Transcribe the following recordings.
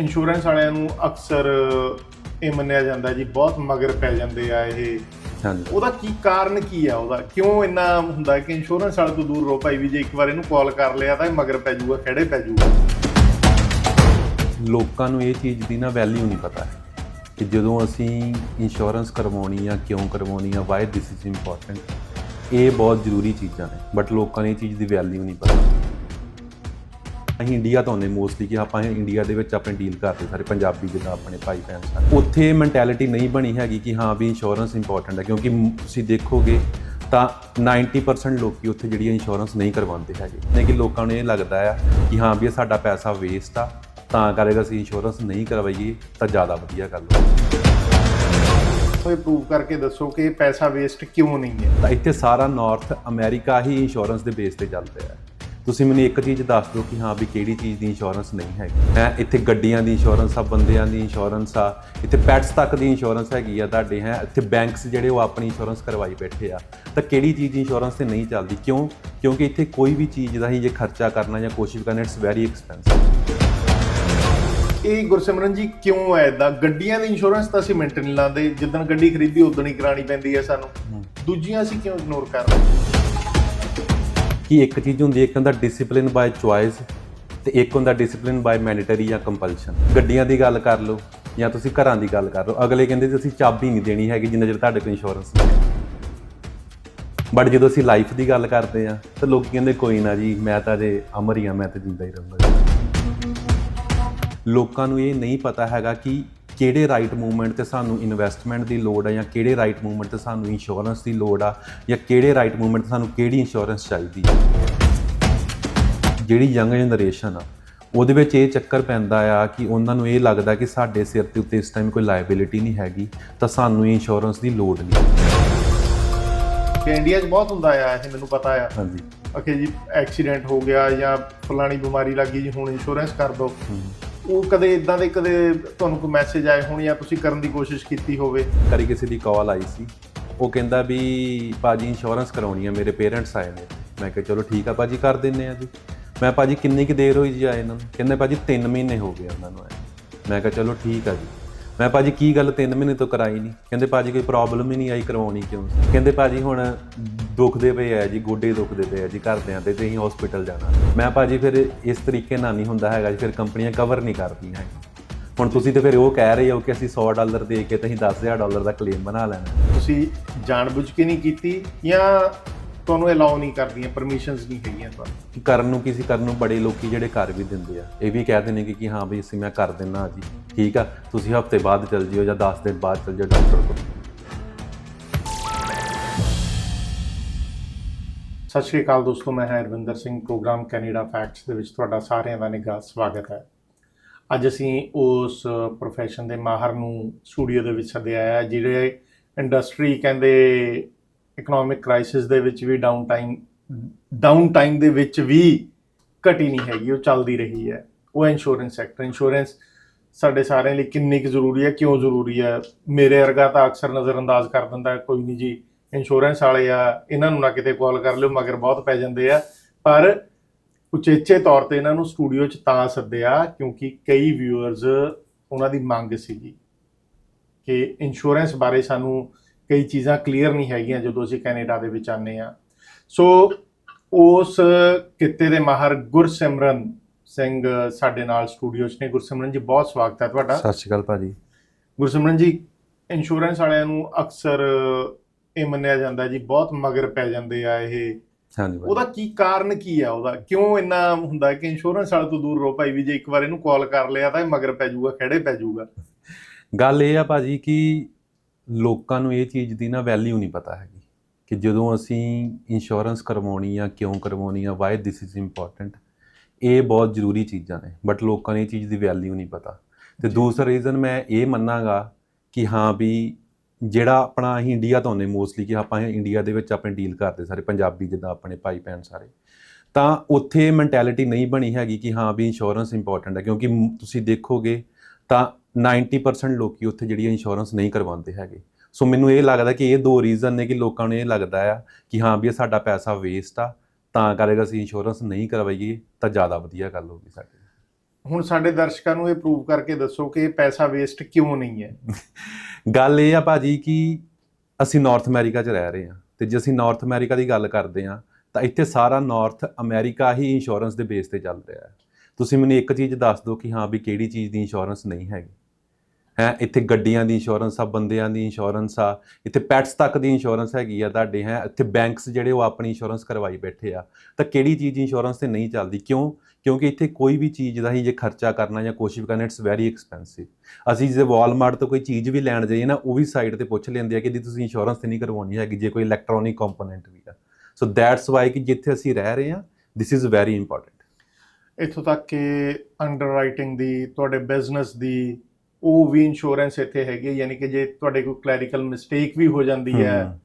Insurance ਵਾਲਿਆਂ ਨੂੰ ਅਕਸਰ ਇਹ ਮੰਨਿਆ ਜਾਂਦਾ ਜੀ ਬਹੁਤ ਮਗਰ ਪੈ ਜਾਂਦੇ ਆ ਇਹ। ਹਾਂਜੀ। ਉਹਦਾ ਕੀ ਕਾਰਨ ਕੀ ਆ ਉਹਦਾ? ਕਿਉਂ ਇੰਨਾ ਹੁੰਦਾ ਕਿ ਇੰਸ਼ੋਰੈਂਸ ਵਾਲੇ ਤੋਂ ਦੂਰ ਰਹੋ ਭਾਈ ਵੀ ਜੇ ਇੱਕ ਵਾਰ ਇਹਨੂੰ ਕਾਲ ਕਰ ਲਿਆ ਤਾਂ ਇਹ ਮਗਰ ਪੈ ਜਾਊਗਾ ਖੜੇ ਪੈ ਜਾਊਗਾ। ਲੋਕਾਂ ਨੂੰ ਇਹ ਚੀਜ਼ ਦੀ ਨਾ ਵੈਲਿਊ ਨਹੀਂ ਪਤਾ ਹੈ ਕਿ ਜਦੋਂ ਅਸੀਂ ਇੰਸ਼ੋਰੈਂਸ ਕਰਵਾਉਣੀ ਆ ਕਿਉਂ ਕਰਵਾਉਣੀ ਆ ਵਾਈ ਦਿਸ ਇਜ਼ ਇੰਪੋਰਟੈਂਟ ਇਹ ਬਹੁਤ ਜ਼ਰੂਰੀ ਚੀਜ਼ਾਂ ਨੇ ਬਟ ਲੋਕਾਂ ਨੂੰ ਇਹ ਚੀਜ਼ ਦੀ ਵੈਲਿਊ ਨਹੀਂ ਪਤਾ। ਅਸੀਂ ਇੰਡੀਆ ਤੋਂ ਨੇ ਮੋਸਟਲੀ ਕਿ ਆਪਾਂ ਇੰਡੀਆ ਦੇ ਵਿੱਚ ਆਪਣੇ ਡੀਲ ਕਰਦੇ ਸਾਰੇ ਪੰਜਾਬੀ ਜਿੱਦਾਂ ਆਪਣੇ ਭਾਈ ਭੈਣ ਸਾਰੇ। ਉੱਥੇ ਮੈਂਟੈਲਿਟੀ ਨਹੀਂ ਬਣੀ ਹੈਗੀ ਕਿ ਹਾਂ ਵੀ ਇੰਸ਼ੋਰੈਂਸ ਇੰਪੋਰਟੈਂਟ ਹੈ ਕਿਉਂਕਿ ਤੁਸੀਂ ਦੇਖੋਗੇ ਤਾਂ 90% ਲੋਕੀ ਉੱਥੇ ਜਿਹੜੀ ਇੰਸ਼ੋਰੈਂਸ ਨਹੀਂ ਕਰਵਾਉਂਦੇ ਹੈਗੇ। ਨੇ ਕਿ ਲੋਕਾਂ ਨੂੰ ਇਹ ਲੱਗਦਾ ਆ ਕਿ ਹਾਂ ਵੀ ਇਹ ਸਾਡਾ ਪੈਸਾ ਵੇਸਟ ਆ ਤਾਂ ਕਰੇਗਾ ਅਸੀਂ ਇੰਸ਼ੋਰੈਂਸ ਨਹੀਂ ਕਰਵਾਈਏ ਤਾਂ ਜ਼ਿਆਦਾ ਵਧੀਆ ਗੱਲ ਹੈ ਉਹ ਇਹ ਪ੍ਰੂਵ ਕਰਕੇ ਦੱਸੋ ਕਿ ਇਹ ਪੈਸਾ ਵੇਸਟ ਕਿਉਂ ਨਹੀਂ ਹੈ? ਤਾਂ ਇੱਥੇ ਸਾਰਾ ਨਾਰਥ ਅਮਰੀਕਾ ਹੀ ਇੰਸ਼ੋਰੈਂਸ ਦੇ ਬੇਸ ਤੇ ਚੱਲ ਰਿਹਾ ਹੈ। ਤੁਸੀਂ ਮੈਨੂੰ ਇੱਕ ਚੀਜ਼ ਦੱਸ ਦਿਓ ਕਿ ਹਾਂ ਵੀ ਕਿਹੜੀ ਚੀਜ਼ ਦੀ ਇੰਸ਼ੋਰੈਂਸ ਨਹੀਂ ਹੈਗੀ। ਹੈ ਇੱਥੇ ਗੱਡੀਆਂ ਦੀ ਇੰਸ਼ੋਰੈਂਸ ਆ ਬੰਦਿਆਂ ਦੀ ਇੰਸ਼ੋਰੈਂਸ ਆ ਇੱਥੇ ਪੈਟਸ ਤੱਕ ਦੀ ਇੰਸ਼ੋਰੈਂਸ ਹੈਗੀ ਆ ਤੁਹਾਡੇ ਹੈ ਇੱਥੇ ਬੈਂਕਸ ਜਿਹੜੇ ਉਹ ਆਪਣੀ ਇੰਸ਼ੋਰੈਂਸ ਕਰਵਾਈ ਬੈਠੇ ਆ। ਤਾਂ ਕਿਹੜੀ ਚੀਜ਼ ਦੀ ਇੰਸ਼ੋਰੈਂਸ ਤੇ ਨਹੀਂ ਚੱਲਦੀ? ਕਿਉਂ? ਕਿਉਂਕਿ ਇੱਥੇ ਕੋਈ ਵੀ ਚੀਜ਼ ਦਾ ਹੀ ਜੇ ਖਰਚਾ ਕਰਨਾ ਜਾਂ ਕੋਸ਼ਿਸ਼ ਕਰਨਾ ਇਟਸ ਵੈਰੀ ਐਕਸਪੈਂਸਿਵ ਇਹ ਗੁਰਸਿਮਰਨ ਜੀ ਕਿਉਂ ਹੈ ਇਦਾਂ ਗੱਡੀਆਂ ਦੀ ਇੰਸ਼ੋਰੈਂਸ ਤਾਂ ਅਸੀਂ ਮਿੰਟ ਨਹੀਂ ਲਾਉਂਦੇ ਜਿੱਦਣ ਗੱਡੀ ਖਰੀਦੀ ਉਦੋਂ ਹੀ ਕਰਾਣੀ ਪੈਂਦੀ ਹੈ ਸਾਨੂੰ। ਦੂਜੀਆਂ ਅਸੀਂ ਕਿਉਂ ਇਗਨੋਰ ਕਰ ਰਹੇ? ਕਿ ਇੱਕ ਚੀਜ਼ ਹੁੰਦੀ ਹੈ, ਇੱਕ ਹੁੰਦਾ ਡਿਸਪਲਿਨ ਬਾਈ ਚੁਆਇਸ ਤੇ ਇੱਕ ਹੁੰਦਾ ਡਿਸਪਲਿਨ ਬਾਈ ਮੈਂਡੇਟਰੀ ਜਾਂ ਕੰਪਲਸ਼ਨ ਗੱਡੀਆਂ ਦੀ ਗੱਲ ਕਰ ਲਓ ਜਾਂ ਤੁਸੀਂ ਘਰਾਂ ਦੀ ਗੱਲ ਕਰ ਲਓ, ਅਗਲੇ ਕਹਿੰਦੇ ਜੀ ਅਸੀਂ ਚਾਬੀ ਨਹੀਂ ਦੇਣੀ ਹੈਗੀ ਜਿੰਨਾ ਚਿਰ ਤੁਹਾਡੇ ਕੋਲ ਇੰਸ਼ੋਰੈਂਸ ਬਟ ਜਦੋਂ ਅਸੀਂ ਲਾਈਫ ਦੀ ਗੱਲ ਕਰਦੇ ਆ ਤਾਂ ਲੋਕ ਕਹਿੰਦੇ ਕੋਈ ਨਾ ਜੀ, ਮੈਂ ਤਾਂ ਜੇ ਅਮਰ ਹੀ ਆ ਮੈਂ ਤਾਂ ਜਿੰਦਾ ਹੀ ਰਹੂੰਗਾ ਲੋਕਾਂ ਨੂੰ ਇਹ ਨਹੀਂ ਪਤਾ ਹੈਗਾ ਕਿ ਕਿਹੜੇ ਰਾਈਟ ਮੂਵਮੈਂਟ ਤੇ ਸਾਨੂੰ ਇਨਵੈਸਟਮੈਂਟ ਦੀ ਲੋੜ ਆ ਜਾਂ ਕਿਹੜੇ ਰਾਈਟ ਮੂਵਮੈਂਟ ਤੇ ਸਾਨੂੰ ਇੰਸ਼ੋਰੈਂਸ ਦੀ ਲੋੜ ਆ ਜਾਂ ਕਿਹੜੇ ਰਾਈਟ ਮੂਵਮੈਂਟ ਤੇ ਸਾਨੂੰ ਕਿਹੜੀ ਇੰਸ਼ੋਰੈਂਸ ਚਾਹੀਦੀ ਹੈ ਜਿਹੜੀ ਯੰਗ ਜਨਰੇਸ਼ਨ ਆ ਉਹਦੇ ਵਿੱਚ ਇਹ ਚੱਕਰ ਪੈਂਦਾ ਆ ਕਿ ਉਹਨਾਂ ਨੂੰ ਇਹ ਲੱਗਦਾ ਕਿ ਸਾਡੇ ਸਿਰ ਤੇ ਉੱਤੇ ਇਸ ਟਾਈਮ ਕੋਈ ਲਾਇਬਿਲਿਟੀ ਨਹੀਂ ਹੈਗੀ ਤਾਂ ਸਾਨੂੰ ਇੰਸ਼ੋਰੈਂਸ ਦੀ ਲੋੜ ਨਹੀਂ। ਕਿ ਇੰਡੀਆ 'ਚ ਬਹੁਤ ਹੁੰਦਾ ਆ ਇਹ ਮੈਨੂੰ ਪਤਾ ਆ। ਹਾਂਜੀ। ਅਖੇ ਜੀ ਐਕਸੀਡੈਂਟ ਹੋ ਗਿਆ ਜਾਂ ਫਲਾਣੀ ਬਿਮਾਰੀ ਲੱਗ ਗਈ ਜੀ ਹੁਣ ਇੰਸ਼ੋਰੈਂਸ ਕਰ ਦਿਓ। ਉਹ ਕਦੇ ਇਦਾਂ ਦੇ ਕਦੇ ਤੁਹਾਨੂੰ ਕੋਈ ਮੈਸੇਜ ਆਏ ਹੋਣ ਜਾਂ ਤੁਸੀਂ ਕਰਨ ਦੀ ਕੋਸ਼ਿਸ਼ ਕੀਤੀ ਹੋਵੇ? ਕਰੀ ਕਿਸੇ ਦੀ ਕਾਲ ਆਈ ਸੀ। ਉਹ ਕਹਿੰਦਾ ਵੀ ਭਾਜੀ ਇੰਸ਼ੋਰੈਂਸ ਕਰਾਉਣੀ ਆ, ਮੇਰੇ ਪੇਰੈਂਟਸ ਆਏ ਨੇ। ਮੈਂ ਕਿਹਾ ਚਲੋ ਠੀਕ ਆ ਭਾਜੀ, ਕਰ ਦਿੰਨੇ ਆ ਜੀ। ਮੈਂ ਭਾਜੀ ਕਿੰਨੀ ਕੁ ਦੇਰ ਹੋਈ ਜੀ ਆਏ ਇਹਨਾਂ ਨੂੰ? ਕਹਿੰਦੇ ਭਾਜੀ 3 ਮਹੀਨੇ ਹੋ ਗਏ ਉਹਨਾਂ ਨੂੰ ਆਏ ਮੈਂ ਕਿਹਾ ਚਲੋ ਠੀਕ ਆ ਜੀ। ਮੈਂ ਭਾਜੀ ਕੀ ਗੱਲ 3 ਮਹੀਨੇ ਤੋਂ ਕਰਾਈ ਨਹੀਂ? ਕਹਿੰਦੇ ਭਾਜੀ ਕੋਈ ਪ੍ਰੋਬਲਮ ਹੀ ਨਹੀਂ ਆਈ ਕਰਵਾਉਣੀ ਕਿਉਂ? ਸੀ? ਕਹਿੰਦੇ ਭਾਜੀ ਹੁਣ ਦੁਖਦੇ ਪਏ ਆ ਜੀ, ਗੋਡੇ ਦੁਖਦੇ ਪਏ ਆ ਜੀ ਘਰਦਿਆਂ ਤੇ ਤੇ ਅਸੀਂ ਹਸਪੀਟਲ ਜਾਣਾ। ਮੈਂ ਭਾਜੀ ਫਿਰ ਇਸ ਤਰੀਕੇ ਨਾਲ ਨਹੀਂ ਹੁੰਦਾ ਹੈਗਾ ਜੀ, ਫਿਰ ਕੰਪਨੀਆਂ ਕਵਰ ਨਹੀਂ ਕਰਦੀਆਂ ਹੈਗੀਆਂ। ਹੁਣ ਤੁਸੀਂ ਤੇ ਫਿਰ ਉਹ ਕਹਿ ਰਹੇ ਹੋ ਕਿ ਅਸੀਂ 100 ਡਾਲਰ ਦੇ ਕੇ ਤੇ ਅਸੀਂ 10000 ਡਾਲਰ ਦਾ ਕਲੇਮ ਬਣਾ ਲੈਣਾ। ਤੁਸੀਂ ਜਾਣਬੁੱਝ ਕੇ ਨਹੀਂ ਕੀਤੀ ਜਾਂ ਤੁਹਾਨੂੰ ਅਲਾਉ ਨਹੀਂ ਕਰਦੀਆਂ ਪਰਮਿਸ਼ਨਸ ਨਹੀਂ ਹੈਗੀਆਂ ਤੁਹਾਨੂੰ। ਕਰਨ ਨੂੰ ਕਿਸੇ ਕਰਨ ਨੂੰ ਬੜੇ ਲੋਕੀ ਜਿਹੜੇ ਕਰ ਵੀ ਦਿੰਦੇ ਆ। ਇਹ ਵੀ ਕਹਿੰਦੇ ਨੇ ਕਿ ਕਿ ਹਾਂ ਵੀ ਅਸੀਂ ਮੈਂ ਕਰ ਦਿੰਨਾ ਜੀ। ਠੀਕ ਆ? ਤੁਸੀਂ ਹਫ਼ਤੇ ਬਾਅਦ ਚੱਲ ਜਿਓ ਜਾਂ 10 ਦਿਨ ਬਾਅਦ ਚੱਲ ਜਿਓ ਡਾਕਟਰ ਕੋਲ। ਸਤਿ ਸ਼੍ਰੀ ਅਕਾਲ ਦੋਸਤੋ ਮੈਂ ਹਾਂ Ravinder Singh program Canada facts ਦੇ ਵਿੱਚ ਤੁਹਾਡਾ ਸਾਰਿਆਂ ਦਾ ਨਿੱਘਾ ਸਵਾਗਤ ਹੈ। ਅੱਜ ਅਸੀਂ ਉਸ profession ਦੇ ਮਾਹਰ ਨੂੰ ਸਟੂਡੀਓ ਦੇ ਵਿੱਚ ਸੱਦਿਆ ਹੈ ਜਿਹੜੇ ਇੰਡਸਟਰੀ ਕਹਿੰਦੇ ਇਕਨੋਮਿਕ ਕ੍ਰਾਈਸਿਸ ਦੇ ਵਿੱਚ ਵੀ ਡਾਊਨ ਟਾਈਮ ਡਾਊਨ ਟਾਈਮ ਦੇ ਵਿੱਚ ਵੀ ਘਟੀ ਨਹੀਂ ਹੈਗੀ, ਉਹ ਚੱਲਦੀ ਰਹੀ ਹੈ। ਉਹ ਇੰਸ਼ੋਰੈਂਸ ਸੈਕਟਰ ਇੰਸ਼ੋਰੈਂਸ ਸਾਡੇ ਸਾਰਿਆਂ ਲਈ ਕਿੰਨੀ ਕੁ ਜ਼ਰੂਰੀ ਹੈ, ਕਿਉਂ ਜ਼ਰੂਰੀ ਹੈ? ਮੇਰੇ ਵਰਗਾ ਤਾਂ ਅਕਸਰ ਨਜ਼ਰਅੰਦਾਜ਼ ਕਰ ਦਿੰਦਾ ਕੋਈ ਨਹੀਂ ਜੀ ਇੰਸ਼ੋਰੈਂਸ ਵਾਲੇ ਆ, ਇਹਨਾਂ ਨੂੰ ਨਾ ਕਿਤੇ ਕਾਲ ਕਰ ਲਿਓ, ਮਗਰ ਬਹੁਤ ਪੈ ਜਾਂਦੇ ਆ। ਪਰ ਉਚੇਚੇ ਤੌਰ ਤੇ ਇਹਨਾਂ ਨੂੰ ਸਟੂਡੀਓ 'ਚ ਤਾਂ ਸੱਦਿਆ, ਕਿਉਂਕਿ ਕਈ ਵਿਊਅਰਸ ਉਹਨਾਂ ਦੀ ਮੰਗ ਸੀਗੀ ਕਿ ਇੰਸ਼ੋਰੈਂਸ ਬਾਰੇ ਸਾਨੂੰ ਕਈ ਚੀਜ਼ਾਂ ਕਲੀਅਰ ਨਹੀਂ ਹੈਗੀਆਂ ਜਦੋਂ ਅਸੀਂ ਕੈਨੇਡਾ ਦੇ ਵਿੱਚ ਆਨੇ ਆ ਸੋ ਉਸ ਕਿੱਤੇ ਦੇ ਮਾਹਰ ਗੁਰਸਿਮਰਨ ਸਿੰਘ ਸਾਡੇ ਨਾਲ ਸਟੂਡੀਓ 'ਚ ਨੇ। ਗੁਰਸਿਮਰਨ ਜੀ ਬਹੁਤ ਸਵਾਗਤ ਹੈ ਤੁਹਾਡਾ। ਸਤਿ ਸ਼੍ਰੀ ਅਕਾਲ ਭਾਜੀ। ਗੁਰਸਿਮਰਨ ਜੀ ਇੰਸ਼ੋਰੈਂਸ ਵਾਲਿਆਂ ਨੂੰ ਅਕਸਰ ਇਹ ਮੰਨਿਆ ਜਾਂਦਾ ਜੀ ਬਹੁਤ ਮਗਰ ਪੈ ਜਾਂਦੇ ਆ ਇਹ। ਹਾਂਜੀ ਉਹਦਾ ਕੀ ਕਾਰਨ ਕੀ ਆ ਉਹਦਾ? ਕਿਉਂ ਇੰਨਾ ਹੁੰਦਾ ਕਿ ਇੰਸ਼ੋਰੈਂਸ ਵਾਲੇ ਤੋਂ ਦੂਰ ਰਹੋ ਭਾਈ ਵੀ ਜੇ ਇੱਕ ਵਾਰ ਇਹਨੂੰ ਕਾਲ ਕਰ ਲਿਆ ਤਾਂ ਇਹ ਮਗਰ ਪੈ ਜਾਊਗਾ ਖੜੇ ਪੈ ਜਾਊਗਾ। ਗੱਲ ਇਹ ਆ ਭਾਜੀ ਕਿ ਲੋਕਾਂ ਨੂੰ ਇਹ ਚੀਜ਼ ਦੀ ਨਾ ਵੈਲਿਊ ਨਹੀਂ ਪਤਾ ਹੈਗੀ ਕਿ ਜਦੋਂ ਅਸੀਂ ਇੰਸ਼ੋਰੈਂਸ ਕਰਵਾਉਣੀ ਆ ਕਿਉਂ ਕਰਵਾਉਣੀ ਆ ਵਾਈ ਦਿਸ ਇਜ਼ ਇੰਪੋਰਟੈਂਟ ਇਹ ਬਹੁਤ ਜ਼ਰੂਰੀ ਚੀਜ਼ਾਂ ਨੇ ਬਟ ਲੋਕਾਂ ਨੂੰ ਇਹ ਚੀਜ਼ ਦੀ ਵੈਲਿਊ ਨਹੀਂ ਪਤਾ ਤੇ। ਦੂਸਰਾ ਰੀਜ਼ਨ ਮੈਂ ਇਹ ਮੰਨਾਂਗਾ ਕਿ ਹਾਂ ਵੀ ਜਿਹੜਾ ਆਪਣਾ ਅਸੀਂ ਇੰਡੀਆ ਤੋਂ ਨੇ ਮੋਸਟਲੀ ਕਿ ਆਪਾਂ ਇੰਡੀਆ ਦੇ ਵਿੱਚ ਆਪਣੇ ਡੀਲ ਕਰਦੇ ਸਾਰੇ ਪੰਜਾਬੀ ਜਿੱਦਾਂ ਆਪਣੇ ਭਾਈ ਭੈਣ ਸਾਰੇ ਤਾਂ ਉੱਥੇ ਮੈਂਟੈਲਿਟੀ ਨਹੀਂ ਬਣੀ ਹੈਗੀ ਕਿ ਹਾਂ ਵੀ ਇੰਸ਼ੋਰੈਂਸ ਇੰਪੋਰਟੈਂਟ ਹੈ ਕਿਉਂਕਿ ਤੁਸੀਂ ਦੇਖੋਗੇ ਤਾਂ 90% ਲੋਕੀ ਉੱਥੇ ਜਿਹੜੀ ਇੰਸ਼ੋਰੈਂਸ ਨਹੀਂ ਕਰਵਾਉਂਦੇ ਹੈਗੇ। ਸੋ ਮੈਨੂੰ ਇਹ ਲੱਗਦਾ ਕਿ ਇਹ ਦੋ ਰੀਜ਼ਨ ਨੇ ਕਿ ਲੋਕਾਂ ਨੂੰ ਇਹ ਲੱਗਦਾ ਆ ਕਿ ਹਾਂ ਵੀ ਇਹ ਸਾਡਾ ਪੈਸਾ ਵੇਸਟ ਆ ਤਾਂ ਕਰੇਗਾ ਅਸੀਂ ਇੰਸ਼ੋਰੈਂਸ ਨਹੀਂ ਕਰਵਾਈਏ ਤਾਂ ਜ਼ਿਆਦਾ ਵਧੀਆ ਗੱਲ ਹੋਊਗੀ ਸਾਡੇ। ਹੁਣ ਸਾਡੇ ਦਰਸ਼ਕਾਂ ਨੂੰ ਇਹ ਪ੍ਰੂਵ ਕਰਕੇ ਦੱਸੋ ਕਿ ਇਹ ਪੈਸਾ ਵੇਸਟ ਕਿਉਂ ਨਹੀਂ ਹੈ। ਗੱਲ ਇਹ ਆ ਭਾਜੀ ਕਿ ਅਸੀਂ ਨਾਰਥ ਅਮਰੀਕਾ 'ਚ ਰਹਿ ਰਹੇ ਹਾਂ ਤੇ ਜੇ ਅਸੀਂ ਨਾਰਥ ਅਮਰੀਕਾ ਦੀ ਗੱਲ ਕਰਦੇ ਹਾਂ ਤਾਂ ਇੱਥੇ ਸਾਰਾ ਨਾਰਥ ਅਮਰੀਕਾ ਹੀ ਇੰਸ਼ੋਰੈਂਸ ਦੇ ਬੇਸ ਤੇ ਚੱਲ ਰਿਹਾ ਹੈ। ਤੁਸੀਂ ਮੈਨੂੰ ਇੱਕ ਚੀਜ਼ ਦੱਸ ਦਿਓ ਕਿ ਹਾਂ ਵੀ ਕਿਹੜੀ ਚੀਜ਼ ਦੀ ਇੰਸ਼ੋਰੈਂਸ ਨਹੀਂ ਹੈਗੀ। ਹੈ, ਇੱਥੇ ਗੱਡੀਆਂ ਦੀ ਇੰਸ਼ੋਰੈਂਸ ਆ, ਬੰਦਿਆਂ ਦੀ ਇੰਸ਼ੋਰੈਂਸ ਆ, ਇੱਥੇ ਪੈਟਸ ਤੱਕ ਦੀ ਇੰਸ਼ੋਰੈਂਸ ਹੈਗੀ ਆ ਤੁਹਾਡੇ, ਹੈ, ਇੱਥੇ ਬੈਂਕਸ ਜਿਹੜੇ ਉਹ ਆਪਣੀ ਇੰਸ਼ੋਰੈਂਸ ਕਰਵਾਈ ਬੈਠੇ ਆ। ਤਾਂ ਕਿਹੜੀ ਚੀਜ਼ ਇੰਸ਼ੋਰੈਂਸ ਤੇ ਨਹੀਂ ਚੱਲਦੀ? ਕਿਉਂ? ਕਿਉਂਕਿ ਇੱਥੇ ਕੋਈ ਵੀ ਚੀਜ਼ ਦਾ ਹੀ ਜੇ ਖਰਚਾ ਕਰਨਾ ਜਾਂ ਕੋਸ਼ਿਸ਼ ਕਰਨਾ ਇਟਸ ਵੈਰੀ ਐਕਸਪੈਂਸਿਵ ਅਸੀਂ ਜੇ ਵਾਲਮਾਰਟ ਤੋਂ ਕੋਈ ਚੀਜ਼ ਵੀ ਲੈਣ ਜਾਈਏ ਨਾ, ਉਹ ਵੀ ਸਾਈਡ ਤੇ ਪੁੱਛ ਲੈਂਦੇ ਆ ਕਿ ਜੀ ਤੁਸੀਂ ਇੰਸ਼ੋਰੈਂਸ ਤੇ ਨਹੀਂ ਕਰਵਾਉਣੀ ਹੈਗੀ, ਜੇ ਕੋਈ ਇਲੈਕਟ੍ਰੋਨਿਕ ਕੰਪੋਨੈਂਟ ਵੀ ਆ। ਸੋ ਦੈਟਸ ਵਾਈ ਕਿ ਜਿੱਥੇ ਅਸੀਂ ਰਹਿ ਰਹੇ ਹਾਂ ਥਿਸ ਇਜ਼ ਵੈਰੀ ਇੰਪੋਰਟੈਂਟ ਇੱਥੋਂ ਤੱਕ ਕਿ ਅੰਡਰਰਾਈਟਿੰਗ ਦੀ, ਤੁਹਾਡੇ ਬਿਜ਼ਨਸ ਦੀ ਉਹ ਵੀ ਇੰਸ਼ੋਰੈਂਸ ਇੱਥੇ ਹੈਗੀ ਹੈ ਯਾਨੀ ਕਿ ਜੇ ਤੁਹਾਡੇ ਕੋਈ ਕਲੈਰੀਕਲ ਮਿਸਟੇਕ ਵੀ ਹੋ ਜਾਂਦੀ ਹੈ